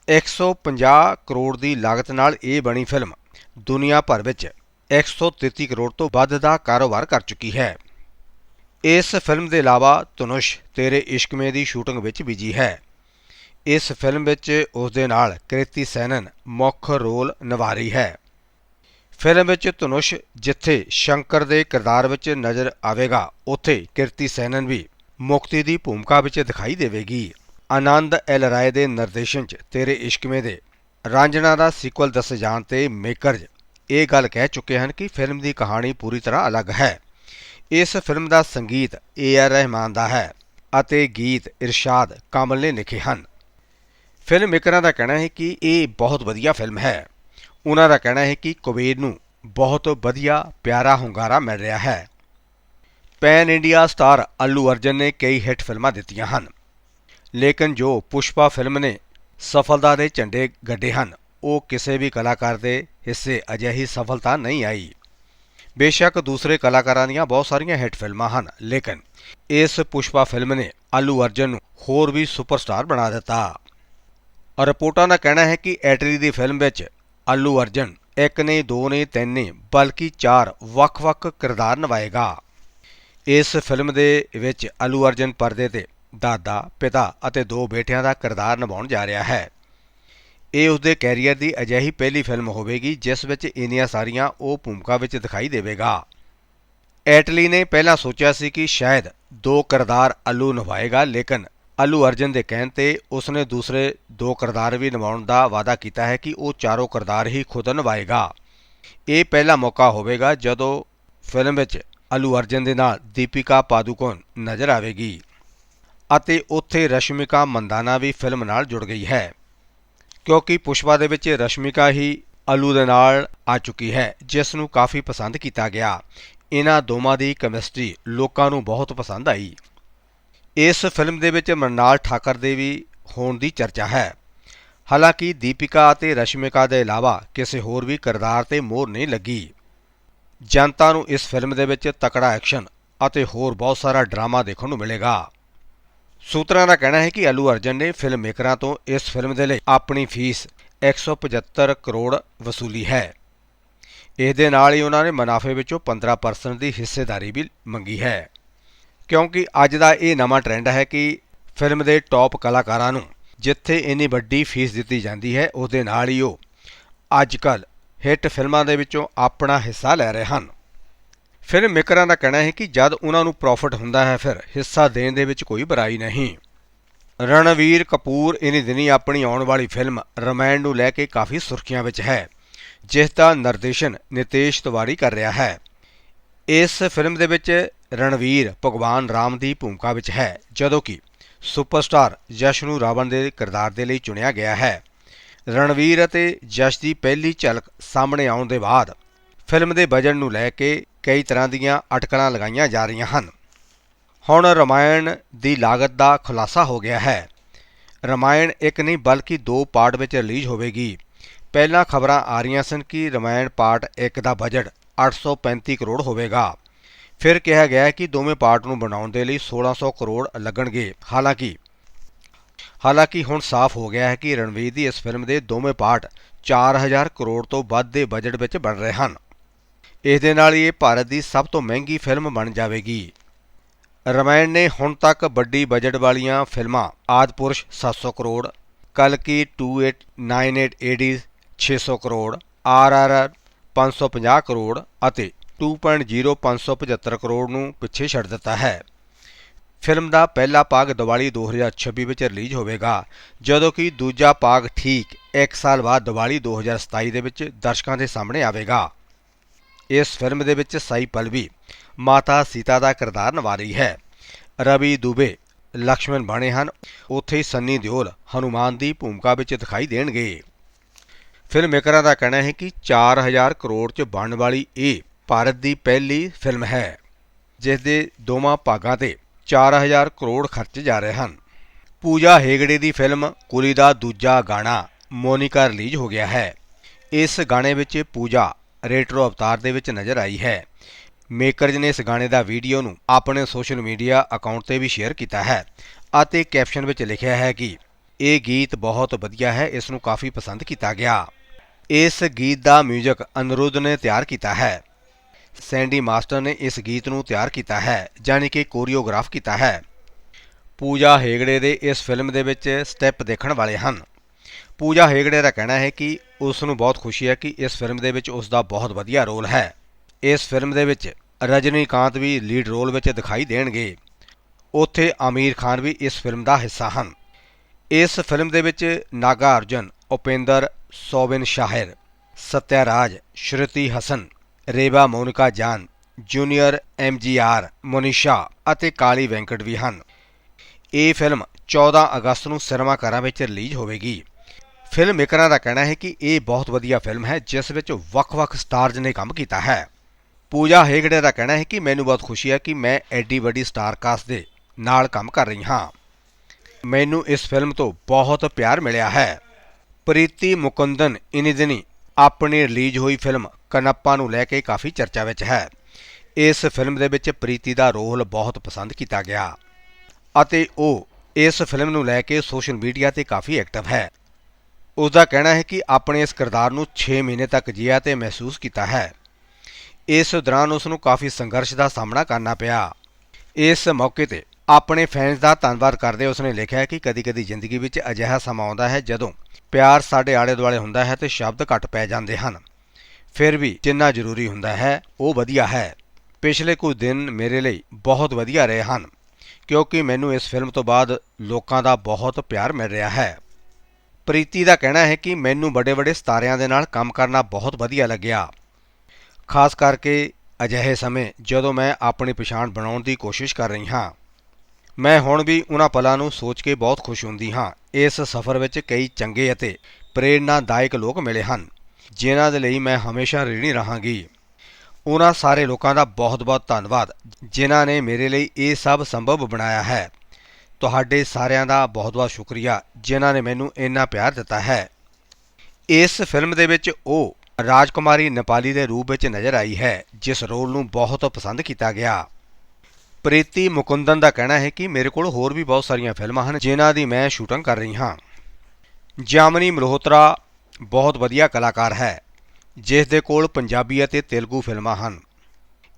150 ਕਰੋੜ ਦੀ ਲਾਗਤ ਨਾਲ ਇਹ ਬਣੀ ਫਿਲਮ ਦੁਨੀਆ ਭਰ ਵਿੱਚ 133 ਕਰੋੜ ਤੋਂ ਵੱਧ ਦਾ ਕਾਰੋਬਾਰ ਕਰ ਚੁੱਕੀ ਹੈ। ਇਸ ਫਿਲਮ ਦੇ ਇਲਾਵਾ ਧਨੁਸ਼ ਤੇਰੇ ਇਸ਼ਕ ਮੇ ਦੀ ਸ਼ੂਟਿੰਗ ਵਿੱਚ ਬਿਜ਼ੀ ਹੈ। ਇਸ ਫਿਲਮ ਵਿੱਚ ਉਸ ਦੇ ਨਾਲ ਕ੍ਰਿਤੀ ਸੈਨਨ ਮੁੱਖ ਰੋਲ ਨਿਭਾ ਰਹੀ ਹੈ। ਫਿਲਮ ਵਿੱਚ ਧਨੁਸ਼ ਜਿੱਥੇ ਸ਼ੰਕਰ ਦੇ ਕਿਰਦਾਰ ਵਿੱਚ ਨਜ਼ਰ ਆਵੇਗਾ, ਉੱਥੇ ਕਿਰਤੀ ਸੈਨਨ ਵੀ ਮੁਕਤੀ ਦੀ ਭੂਮਿਕਾ ਵਿੱਚ ਦਿਖਾਈ ਦੇਵੇਗੀ। ਆਨੰਦ ਐਲ ਰਾਏ ਦੇ ਨਿਰਦੇਸ਼ਨ 'ਚ ਤੇਰੇ ਇਸ਼ਕ ਮੇ ਦੇ ਰਾਂਝਣਾ ਦਾ ਸੀਕਵਲ ਦੱਸੇ ਜਾਣ ਤੇ ਮੇਕਰਜ਼ ਇਹ ਗੱਲ ਕਹਿ ਚੁੱਕੇ ਹਨ ਕਿ ਫਿਲਮ ਦੀ ਕਹਾਣੀ ਪੂਰੀ ਤਰ੍ਹਾਂ ਅਲੱਗ ਹੈ। ਇਸ ਫਿਲਮ ਦਾ ਸੰਗੀਤ ਏ ਆਰ ਰਹਿਮਾਨ ਦਾ ਹੈ ਅਤੇ ਗੀਤ ਇਰਸ਼ਾਦ ਕਾਮਲ ਨੇ ਲਿਖੇ ਹਨ। ਫਿਲਮ ਮੇਕਰਾਂ ਦਾ ਕਹਿਣਾ ਹੈ ਕਿ ਇਹ ਬਹੁਤ ਵਧੀਆ ਫਿਲਮ ਹੈ। ਉਹਨਾਂ ਦਾ ਕਹਿਣਾ ਹੈ ਕਿ ਕੁਬੇਰ ਨੂੰ ਬਹੁਤ ਵਧੀਆ ਪਿਆਰਾ ਹੁੰਗਾਰਾ ਮਿਲ ਰਿਹਾ ਹੈ। Pan India star Allu Arjun ਨੇ ਕਈ ਹਿੱਟ ਫਿਲਮਾਂ ਦਿੱਤੀਆਂ ਹਨ। ਲੇਕਿਨ ਜੋ ਪੁਸ਼ਪਾ ਫਿਲਮ ਨੇ ਸਫਲਤਾ ਦੇ ਝੰਡੇ ਗੱਡੇ ਹਨ। ਉਹ ਕਿਸੇ ਵੀ ਕਲਾਕਾਰ ਦੇ ਹਿੱਸੇ ਅਜਿਹੀ ਸਫਲਤਾ ਨਹੀਂ ਆਈ। ਬੇਸ਼ੱਕ ਦੂਸਰੇ ਕਲਾਕਾਰਾਂ ਦੀਆਂ ਬਹੁਤ ਸਾਰੀਆਂ ਹਿੱਟ ਫਿਲਮਾਂ ਹਨ, ਲੇਕਿਨ ਇਸ ਪੁਸ਼ਪਾ ਫਿਲਮ ਨੇ ਅੱਲੂ ਅਰਜਨ ਨੂੰ ਹੋਰ ਵੀ ਸੁਪਰਸਟਾਰ ਬਣਾ ਦਿੱਤਾ। ਰਿਪੋਰਟਾਂ ਦਾ ਕਹਿਣਾ ਹੈ ਕਿ ਐਟਰੀ ਦੀ ਫਿਲਮ ਵਿੱਚ ਅੱਲੂ ਅਰਜਨ ਇੱਕ ਨੇ, ਦੋ ਨੇ, ਤਿੰਨ ਨੇ, ਬਲਕਿ ਚਾਰ ਵੱਖ-ਵੱਖ ਕਿਰਦਾਰ ਨਿਭਾਏਗਾ। ਇਸ ਫਿਲਮ ਦੇ ਵਿੱਚ ਅਲੂ ਅਰਜਨ ਪਰਦੇ ਤੇ ਦਾਦਾ, ਪਿਤਾ ਅਤੇ ਦੋ ਬੇਟਿਆਂ ਦਾ ਕਿਰਦਾਰ ਨਿਭਾਉਣ ਜਾ ਰਿਹਾ ਹੈ। ਇਹ ਉਸਦੇ ਕੈਰੀਅਰ ਦੀ ਅਜਿਹੀ ਪਹਿਲੀ ਫਿਲਮ ਹੋਵੇਗੀ, ਜਿਸ ਵਿੱਚ ਇੰਨੀਆਂ ਸਾਰੀਆਂ ਉਹ ਭੂਮਿਕਾ ਵਿੱਚ ਦਿਖਾਈ ਦੇਵੇਗਾ। ਐਟਲੀ ਨੇ ਪਹਿਲਾਂ ਸੋਚਿਆ ਸੀ ਕਿ ਸ਼ਾਇਦ ਦੋ ਕਿਰਦਾਰ ਅੱਲੂ ਨਿਭਾਏਗਾ, ਲੇਕਿਨ ਅੱਲੂ ਅਰਜਨ ਦੇ ਕਹਿਣ ਤੇ ਉਸਨੇ ਦੂਸਰੇ ਦੋ ਕਿਰਦਾਰ ਵੀ ਨਿਭਾਉਣ ਦਾ ਵਾਅਦਾ ਕੀਤਾ ਹੈ ਕਿ ਉਹ ਚਾਰੋਂ ਕਿਰਦਾਰ ਹੀ ਖੁਦ ਨਿਭਾਏਗਾ। ਇਹ ਪਹਿਲਾ ਮੌਕਾ ਹੋਵੇਗਾ ਜਦੋਂ ਫਿਲਮ ਵਿੱਚ ਅਲੂ ਅਰਜਨ ਦੇ ਨਾਲ ਦੀਪਿਕਾ ਪਾਦੂਕੋਨ ਨਜ਼ਰ ਆਵੇਗੀ। ਅਤੇ ਉੱਥੇ ਰਸ਼ਮਿਕਾ ਮੰਦਾਨਾ ਵੀ ਫਿਲਮ ਨਾਲ ਜੁੜ ਗਈ ਹੈ। ਕਿਉਂਕਿ ਪੁਸ਼ਪਾ ਦੇ ਵਿੱਚ ਰਸ਼ਮਿਕਾ ਹੀ ਅਲੂ ਦੇ ਨਾਲ ਆ ਚੁੱਕੀ ਹੈ, ਜਿਸ ਨੂੰ ਕਾਫੀ ਪਸੰਦ ਕੀਤਾ ਗਿਆ। ਇਹਨਾਂ ਦੋਵਾਂ ਦੀ ਕੈਮਿਸਟਰੀ ਲੋਕਾਂ ਨੂੰ ਬਹੁਤ ਪਸੰਦ ਆਈ। ਇਸ ਫਿਲਮ ਦੇ ਵਿੱਚ ਮਰਨਾਲ ਠਾਕਰ ਦੇ ਵੀ ਹੋਣ ਦੀ ਚਰਚਾ ਹੈ। ਹਾਲਾਂਕਿ ਦੀਪਿਕਾ ਅਤੇ ਰਸ਼ਮਿਕਾ ਦੇ ਇਲਾਵਾ ਕਿਸੇ ਹੋਰ ਵੀ ਕਿਰਦਾਰ ਤੇ ਮੋਹਰ ਨਹੀਂ ਲੱਗੀ। ਜਨਤਾ ਨੂੰ ਇਸ ਫਿਲਮ ਦੇ ਵਿੱਚ ਤਕੜਾ ਐਕਸ਼ਨ ਅਤੇ ਹੋਰ ਬਹੁਤ ਸਾਰਾ ਡਰਾਮਾ ਦੇਖਣ ਨੂੰ ਮਿਲੇਗਾ। ਸੂਤਰਾਂ ਦਾ ਕਹਿਣਾ ਹੈ ਕਿ ਅਲੂ ਅਰਜਨ ਨੇ ਫਿਲਮ ਮੇਕਰਾਂ ਤੋਂ ਇਸ ਫਿਲਮ ਦੇ ਲਈ ਆਪਣੀ ਫੀਸ 175 ਕਰੋੜ ਵਸੂਲੀ ਹੈ। ਇਸ ਦੇ ਨਾਲ ਹੀ ਉਹਨਾਂ ਨੇ ਮੁਨਾਫੇ ਵਿੱਚੋਂ 15% ਦੀ ਹਿੱਸੇਦਾਰੀ ਵੀ ਮੰਗੀ ਹੈ। ਕਿਉਂਕਿ ਅੱਜ ਦਾ ਇਹ ਨਵਾਂ ਟ੍ਰੈਂਡ ਹੈ ਕਿ ਫਿਲਮ ਦੇ ਟੌਪ ਕਲਾਕਾਰਾਂ ਨੂੰ ਜਿੱਥੇ ਇੰਨੀ ਵੱਡੀ ਫੀਸ ਦਿੱਤੀ ਜਾਂਦੀ ਹੈ ਉਸ ਦੇ ਨਾਲ ਹੀ ਉਹ ਅੱਜਕੱਲ ਹਿੱਟ ਫਿਲਮਾਂ ਦੇ ਵਿੱਚੋਂ ਆਪਣਾ ਹਿੱਸਾ ਲੈ ਰਹੇ ਹਨ। ਫਿਲਮ ਮੇਕਰਾਂ ਦਾ ਕਹਿਣਾ ਹੈ ਕਿ ਜਦ ਉਹਨਾਂ ਨੂੰ ਪ੍ਰੋਫਿਟ ਹੁੰਦਾ ਹੈ, ਫਿਰ ਹਿੱਸਾ ਦੇਣ ਦੇ ਵਿੱਚ ਕੋਈ ਬੁਰਾਈ ਨਹੀਂ। ਰਣਵੀਰ ਕਪੂਰ ਇਨੀ ਦਿਨੀ ਆਪਣੀ ਆਉਣ ਵਾਲੀ ਫਿਲਮ ਰਮੈਨ ਨੂੰ ਲੈ ਕੇ ਕਾਫੀ ਸੁਰਖੀਆਂ ਵਿੱਚ ਹੈ, ਜਿਸ ਦਾ ਨਿਰਦੇਸ਼ਨ ਨਿਤੇਸ਼ ਤਿਵਾਰੀ ਕਰ ਰਿਹਾ ਹੈ। ਇਸ ਫਿਲਮ ਦੇ ਵਿੱਚ ਰਣਵੀਰ ਭਗਵਾਨ ਰਾਮ ਦੀ ਭੂਮਿਕਾ ਵਿੱਚ ਹੈ, ਜਦੋਂ ਕਿ ਸੁਪਰਸਟਾਰ ਯਸ਼ ਨੂੰ ਰਾਵਣ ਦੇ ਕਿਰਦਾਰ ਦੇ ਲਈ ਚੁਣਿਆ ਗਿਆ ਹੈ। ਰਣਵੀਰ ਅਤੇ ਯਸ਼ ਦੀ ਪਹਿਲੀ ਝਲਕ ਸਾਹਮਣੇ ਆਉਣ ਦੇ ਬਾਅਦ ਫਿਲਮ ਦੇ ਬਜਟ ਨੂੰ ਲੈ ਕੇ ਕਈ ਤਰ੍ਹਾਂ ਦੀਆਂ ਅਟਕਲਾਂ ਲਗਾਈਆਂ ਜਾ ਰਹੀਆਂ ਹਨ। ਹੁਣ ਰਮਾਇਣ ਦੀ ਲਾਗਤ ਦਾ ਖੁਲਾਸਾ ਹੋ ਗਿਆ ਹੈ। ਰਮਾਇਣ ਇੱਕ ਨਹੀਂ ਬਲਕਿ ਦੋ ਪਾਰਟ ਵਿੱਚ ਰਿਲੀਜ਼ ਹੋਵੇਗੀ। ਪਹਿਲਾਂ ਖਬਰਾਂ ਆ ਰਹੀਆਂ ਸਨ ਕਿ ਰਮਾਇਣ ਪਾਰਟ 1 ਦਾ ਬਜਟ 835 ਕਰੋੜ ਹੋਵੇਗਾ। ਫਿਰ ਕਿਹਾ ਗਿਆ ਹੈ ਕਿ ਦੋਵੇਂ ਪਾਰਟ ਨੂੰ ਬਣਾਉਣ ਦੇ ਲਈ 1600 ਕਰੋੜ ਲੱਗਣਗੇ। ਹਾਲਾਂਕਿ ਹਾਲਾਂਕਿ ਹੁਣ ਸਾਫ਼ ਹੋ ਗਿਆ ਹੈ ਕਿ ਰਣਵੀਰ ਦੀ ਇਸ ਫਿਲਮ ਦੇ ਦੋਵੇਂ ਪਾਰਟ 4000 ਕਰੋੜ ਤੋਂ ਵੱਧ ਦੇ ਬਜਟ ਵਿੱਚ ਬਣ ਰਹੇ ਹਨ। ਇਸ ਦੇ ਨਾਲ ਇਹ ਭਾਰਤ ਦੀ ਸਭ ਤੋਂ ਮਹਿੰਗੀ ਫਿਲਮ ਬਣ ਜਾਵੇਗੀ। ਰਮਾਇਣ ਨੇ ਹੁਣ ਤੱਕ ਵੱਡੀ ਬਜਟ ਵਾਲੀਆਂ ਫਿਲਮਾਂ ਆਦਪੁਰਸ਼ 700 ਕਰੋੜ, ਕਲਕੀ 2898 AD 600 ਕਰੋੜ RRR 550 ਕਰੋੜ ਅਤੇ 2.0 575 ਕਰੋੜ ਨੂੰ ਪਿੱਛੇ ਛੱਡ ਦਿੱਤਾ ਹੈ। ਫਿਲਮ ਦਾ ਪਹਿਲਾ ਭਾਗ ਦੀਵਾਲੀ 2026 ਵਿੱਚ ਰਿਲੀਜ਼ ਹੋਵੇਗਾ, ਜਦੋਂ ਕਿ ਦੂਜਾ ਭਾਗ ਠੀਕ 1 ਸਾਲ ਬਾਅਦ ਦੀਵਾਲੀ 2027 ਦੇ ਵਿੱਚ ਦਰਸ਼ਕਾਂ ਦੇ ਸਾਹਮਣੇ ਆਵੇਗਾ। ਇਸ ਫਿਲਮ ਦੇ ਵਿੱਚ ਸਾਈ ਪਲਵੀ, ਮਾਤਾ ਸੀਤਾ ਦਾ ਕਿਰਦਾਰ ਨਿਭਾ ਰਹੀ ਹੈ। ਰਵੀ ਦੁਬੇ, ਲਕਸ਼ਮਣ ਬਣੇ ਹਨ। ਉੱਥੇ ਹੀ ਸੰਨੀ ਦਿਓਲ ਹਨੂਮਾਨ ਦੀ ਭੂਮਿਕਾ ਵਿੱਚ ਦਿਖਾਈ ਦੇਣਗੇ। ਫਿਲਮ ਮੇਕਰਾਂ ਦਾ ਕਹਿਣਾ ਹੈ ਕਿ 4000 ਕਰੋੜ 'ਚ ਬਣਨ ਵਾਲੀ ਇਹ ਭਾਰਤ ਦੀ ਪਹਿਲੀ ਫਿਲਮ ਹੈ ਜਿਸ ਦੇ ਦੋਵਾਂ ਭਾਗਾਂ ਤੇ 4000 ਕਰੋੜ ਖਰਚੇ ਜਾ ਰਹੇ ਹਨ। ਪੂਜਾ ਹੇਗੜੇ ਦੀ ਫਿਲਮ ਕੁਲੀ ਦਾ ਦੂਜਾ ਗਾਣਾ ਮੋਨਿਕਾ ਰਿਲੀਜ਼ ਹੋ ਗਿਆ ਹੈ। ਇਸ ਗਾਣੇ ਵਿੱਚ ਪੂਜਾ ਰੇਟਰੋ ਅਵਤਾਰ ਦੇ ਵਿੱਚ ਨਜ਼ਰ ਆਈ ਹੈ। ਮੇਕਰਜ਼ ਨੇ ਇਸ ਗਾਣੇ ਦਾ ਵੀਡੀਓ ਨੂੰ ਆਪਣੇ ਸੋਸ਼ਲ ਮੀਡੀਆ ਅਕਾਊਂਟ ਤੇ ਵੀ ਸ਼ੇਅਰ ਕੀਤਾ ਹੈ ਅਤੇ ਕੈਪਸ਼ਨ ਵਿੱਚ ਲਿਖਿਆ ਹੈ ਕਿ, ਇਹ ਗੀਤ ਬਹੁਤ ਵਧੀਆ ਹੈ, ਇਸ ਨੂੰ ਕਾਫੀ ਪਸੰਦ ਕੀਤਾ ਗਿਆ। ਇਸ ਗੀਤ ਦਾ 뮤직 ਅਨੁਰੁੱਧ ਨੇ ਤਿਆਰ ਕੀਤਾ ਹੈ। ਸੈਂਡੀ ਮਾਸਟਰ ਨੇ ਇਸ ਗੀਤ ਨੂੰ ਤਿਆਰ ਕੀਤਾ ਹੈ ਜਾਨੀ ਕਿ ਕੋਰੀਓਗ੍ਰਾਫ ਕੀਤਾ ਹੈ। ਪੂਜਾ ਹੇਗੜੇ ਦੇ ਇਸ ਫਿਲਮ ਦੇ ਵਿੱਚ ਸਟੈਪ ਦੇਖਣ ਵਾਲੇ ਹਨ। ਪੂਜਾ ਹੇਗੜੇ ਦਾ ਕਹਿਣਾ ਹੈ ਕਿ ਉਸ ਨੂੰ ਬਹੁਤ ਖੁਸ਼ੀ ਹੈ ਕਿ ਇਸ ਫਿਲਮ ਦੇ ਵਿੱਚ ਉਸ ਦਾ ਬਹੁਤ ਵਧੀਆ ਰੋਲ ਹੈ। ਇਸ ਫਿਲਮ ਦੇ ਵਿੱਚ ਰਜਨੀਕਾਂਤ ਵੀ ਲੀਡ ਰੋਲ ਵਿੱਚ ਦਿਖਾਈ ਦੇਣਗੇ। ਉੱਥੇ ਆਮੀਰ ਖਾਨ ਵੀ ਇਸ ਫਿਲਮ ਦਾ ਹਿੱਸਾ ਹਨ। ਇਸ ਫਿਲਮ ਦੇ ਵਿੱਚ ਨਾਗਾ ਅਰਜੁਨ ਉਪੇਂਦਰ ਸੋਬਿਨ ਸ਼ਾਹਿਰ, ਸਤਿਆਰਾਜ, ਸ਼੍ਰੁਤੀ ਹਸਨ ਰੇਵਾ ਮੋਨਿਕਾ ਜਾਨ, ਜੂਨੀਅਰ ਐਮਜੀਆਰ ਮੋਨਿਸ਼ਾ ਅਤੇ ਕਾਲੀ ਵੈਂਕਟ ਵੀ ਹਨ। ਇਹ ਫਿਲਮ 14 ਅਗਸਤ ਨੂੰ ਸਿਨੇਮਾ ਘਰਾਂ ਵਿੱਚ ਰਿਲੀਜ਼ ਹੋਵੇਗੀ। ਫਿਲਮ ਮੇਕਰਾਂ ਦਾ ਕਹਿਣਾ ਹੈ ਕਿ ਇਹ ਬਹੁਤ ਵਧੀਆ ਫਿਲਮ ਹੈ, ਜਿਸ ਵਿੱਚ ਵੱਖ-ਵੱਖ ਸਟਾਰਜ਼ ਨੇ ਕੰਮ ਕੀਤਾ ਹੈ। ਪੂਜਾ ਹੇਗੜੇ ਦਾ ਕਹਿਣਾ ਹੈ ਕਿ ਮੈਨੂੰ ਬਹੁਤ ਖੁਸ਼ੀ ਹੈ ਕਿ ਮੈਂ ਐਡੀ ਵੱਡੀ ਸਟਾਰ ਕਾਸਟ ਦੇ ਨਾਲ ਕੰਮ ਕਰ ਰਹੀ ਹਾਂ। ਮੈਨੂੰ ਇਸ ਫਿਲਮ ਤੋਂ ਬਹੁਤ ਪਿਆਰ ਮਿਲਿਆ ਹੈ। ਪ੍ਰੀਤੀ ਮੁਕੰਦਨ ਇਨੀ ਦਿਨੀ ਆਪਣੀ ਰਿਲੀਜ਼ ਹੋਈ ਫਿਲਮ ਕਨੱਪਾ ਨੂੰ ਲੈ ਕੇ ਕਾਫੀ ਚਰਚਾ ਵਿੱਚ ਹੈ। ਇਸ ਫਿਲਮ ਦੇ ਵਿੱਚ ਪ੍ਰੀਤੀ ਦਾ ਰੋਲ ਬਹੁਤ ਪਸੰਦ ਕੀਤਾ ਗਿਆ। ਅਤੇ ਉਹ ਇਸ ਫਿਲਮ ਨੂੰ ਲੈ ਕੇ ਸੋਸ਼ਲ ਮੀਡੀਆ ਤੇ ਕਾਫੀ ਐਕਟਿਵ ਹੈ। ਉਸ ਦਾ ਕਹਿਣਾ ਹੈ ਕਿ ਆਪਣੇ ਇਸ ਕਿਰਦਾਰ ਨੂੰ 6 ਮਹੀਨੇ ਤੱਕ ਜੀਆ ਤੇ ਮਹਿਸੂਸ ਕੀਤਾ ਹੈ। ਇਸ ਦੌਰਾਨ ਉਸ ਨੂੰ ਕਾਫੀ ਸੰਘਰਸ਼ ਦਾ ਸਾਹਮਣਾ ਕਰਨਾ ਪਿਆ। ਇਸ ਮੌਕੇ ਤੇ ਆਪਣੇ ਫੈਨਸ ਦਾ ਧੰਨਵਾਦ ਕਰਦੇ ਉਸਨੇ ਲਿਖਿਆ ਕਿ ਕਦੀ-ਕਦੀ ਜ਼ਿੰਦਗੀ ਵਿੱਚ ਅਜਿਹਾ ਸਮਾਂ ਆਉਂਦਾ ਹੈ ਜਦੋਂ ਪਿਆਰ ਸਾਡੇ ਆਲੇ-ਦੁਆਲੇ ਹੁੰਦਾ ਹੈ ਤੇ ਸ਼ਬਦ ਘੱਟ ਪੈ ਜਾਂਦੇ ਹਨ। ਫਿਰ ਵੀ ਜਿੰਨਾ ਜ਼ਰੂਰੀ ਹੁੰਦਾ ਹੈ, ਉਹ ਵਧੀਆ ਹੈ। ਪਿਛਲੇ ਕੁਝ ਦਿਨ ਮੇਰੇ ਲਈ ਬਹੁਤ ਵਧੀਆ ਰਹੇ ਹਨ, ਕਿਉਂਕਿ ਮੈਨੂੰ ਇਸ ਫਿਲਮ ਤੋਂ ਬਾਅਦ ਲੋਕਾਂ ਦਾ ਬਹੁਤ ਪਿਆਰ ਮਿਲ ਰਿਹਾ ਹੈ। ਪ੍ਰੀਤੀ ਦਾ ਕਹਿਣਾ ਹੈ ਕਿ ਮੈਨੂੰ ਵੱਡੇ-ਵੱਡੇ ਸਤਾਰਿਆਂ ਦੇ ਨਾਲ ਕੰਮ ਕਰਨਾ ਬਹੁਤ ਵਧੀਆ ਲੱਗਿਆ। ਖਾਸ ਕਰਕੇ ਅਜਿਹੇ ਸਮੇਂ ਜਦੋਂ ਮੈਂ ਆਪਣੀ ਪਛਾਣ ਬਣਾਉਣ ਦੀ ਕੋਸ਼ਿਸ਼ ਕਰ ਰਹੀ ਹਾਂ। ਮੈਂ ਹੁਣ ਵੀ ਉਹਨਾਂ ਪਲਾਂ ਨੂੰ ਸੋਚ ਕੇ ਬਹੁਤ ਖੁਸ਼ ਹੁੰਦੀ ਹਾਂ। ਇਸ ਸਫ਼ਰ ਵਿੱਚ ਕਈ ਚੰਗੇ ਅਤੇ ਪ੍ਰੇਰਨਾਦਾਇਕ ਲੋਕ ਮਿਲੇ ਹਨ, ਜਿਨ੍ਹਾਂ ਦੇ ਲਈ ਮੈਂ ਹਮੇਸ਼ਾ ਰੀਣੀ ਰਹਾਂਗੀ। ਉਹਨਾਂ ਸਾਰੇ ਲੋਕਾਂ ਦਾ ਬਹੁਤ-ਬਹੁਤ ਧੰਨਵਾਦ, ਜਿਨ੍ਹਾਂ ਨੇ ਮੇਰੇ ਲਈ ਇਹ ਸਭ ਸੰਭਵ ਬਣਾਇਆ ਹੈ। ਤੁਹਾਡੇ ਸਾਰਿਆਂ ਦਾ ਬਹੁਤ-ਬਹੁਤ ਸ਼ੁਕਰੀਆ ਜਿਨ੍ਹਾਂ ਨੇ ਮੈਨੂੰ ਇੰਨਾ ਪਿਆਰ ਦਿੱਤਾ ਹੈ। ਇਸ ਫਿਲਮ ਦੇ ਵਿੱਚ ਉਹ ਰਾਜਕੁਮਾਰੀ ਨੇਪਾਲੀ ਦੇ ਰੂਪ ਵਿੱਚ ਨਜ਼ਰ ਆਈ ਹੈ, ਜਿਸ ਰੋਲ ਨੂੰ ਬਹੁਤ ਪਸੰਦ ਕੀਤਾ ਗਿਆ। ਪ੍ਰੀਤੀ ਮੁਕੁੰਦਨ ਦਾ ਕਹਿਣਾ ਹੈ ਕਿ ਮੇਰੇ ਕੋਲ ਹੋਰ ਵੀ ਬਹੁਤ ਸਾਰੀਆਂ ਫਿਲਮਾਂ ਹਨ ਜਿਨ੍ਹਾਂ ਦੀ ਮੈਂ ਸ਼ੂਟਿੰਗ ਕਰ ਰਹੀ ਹਾਂ। ਜਾਮਨੀ ਮਲਹੋਤਰਾ ਬਹੁਤ ਵਧੀਆ ਕਲਾਕਾਰ ਹੈ, ਜਿਸ ਦੇ ਕੋਲ ਪੰਜਾਬੀ ਅਤੇ ਤੇਲਗੂ ਫਿਲਮਾਂ ਹਨ।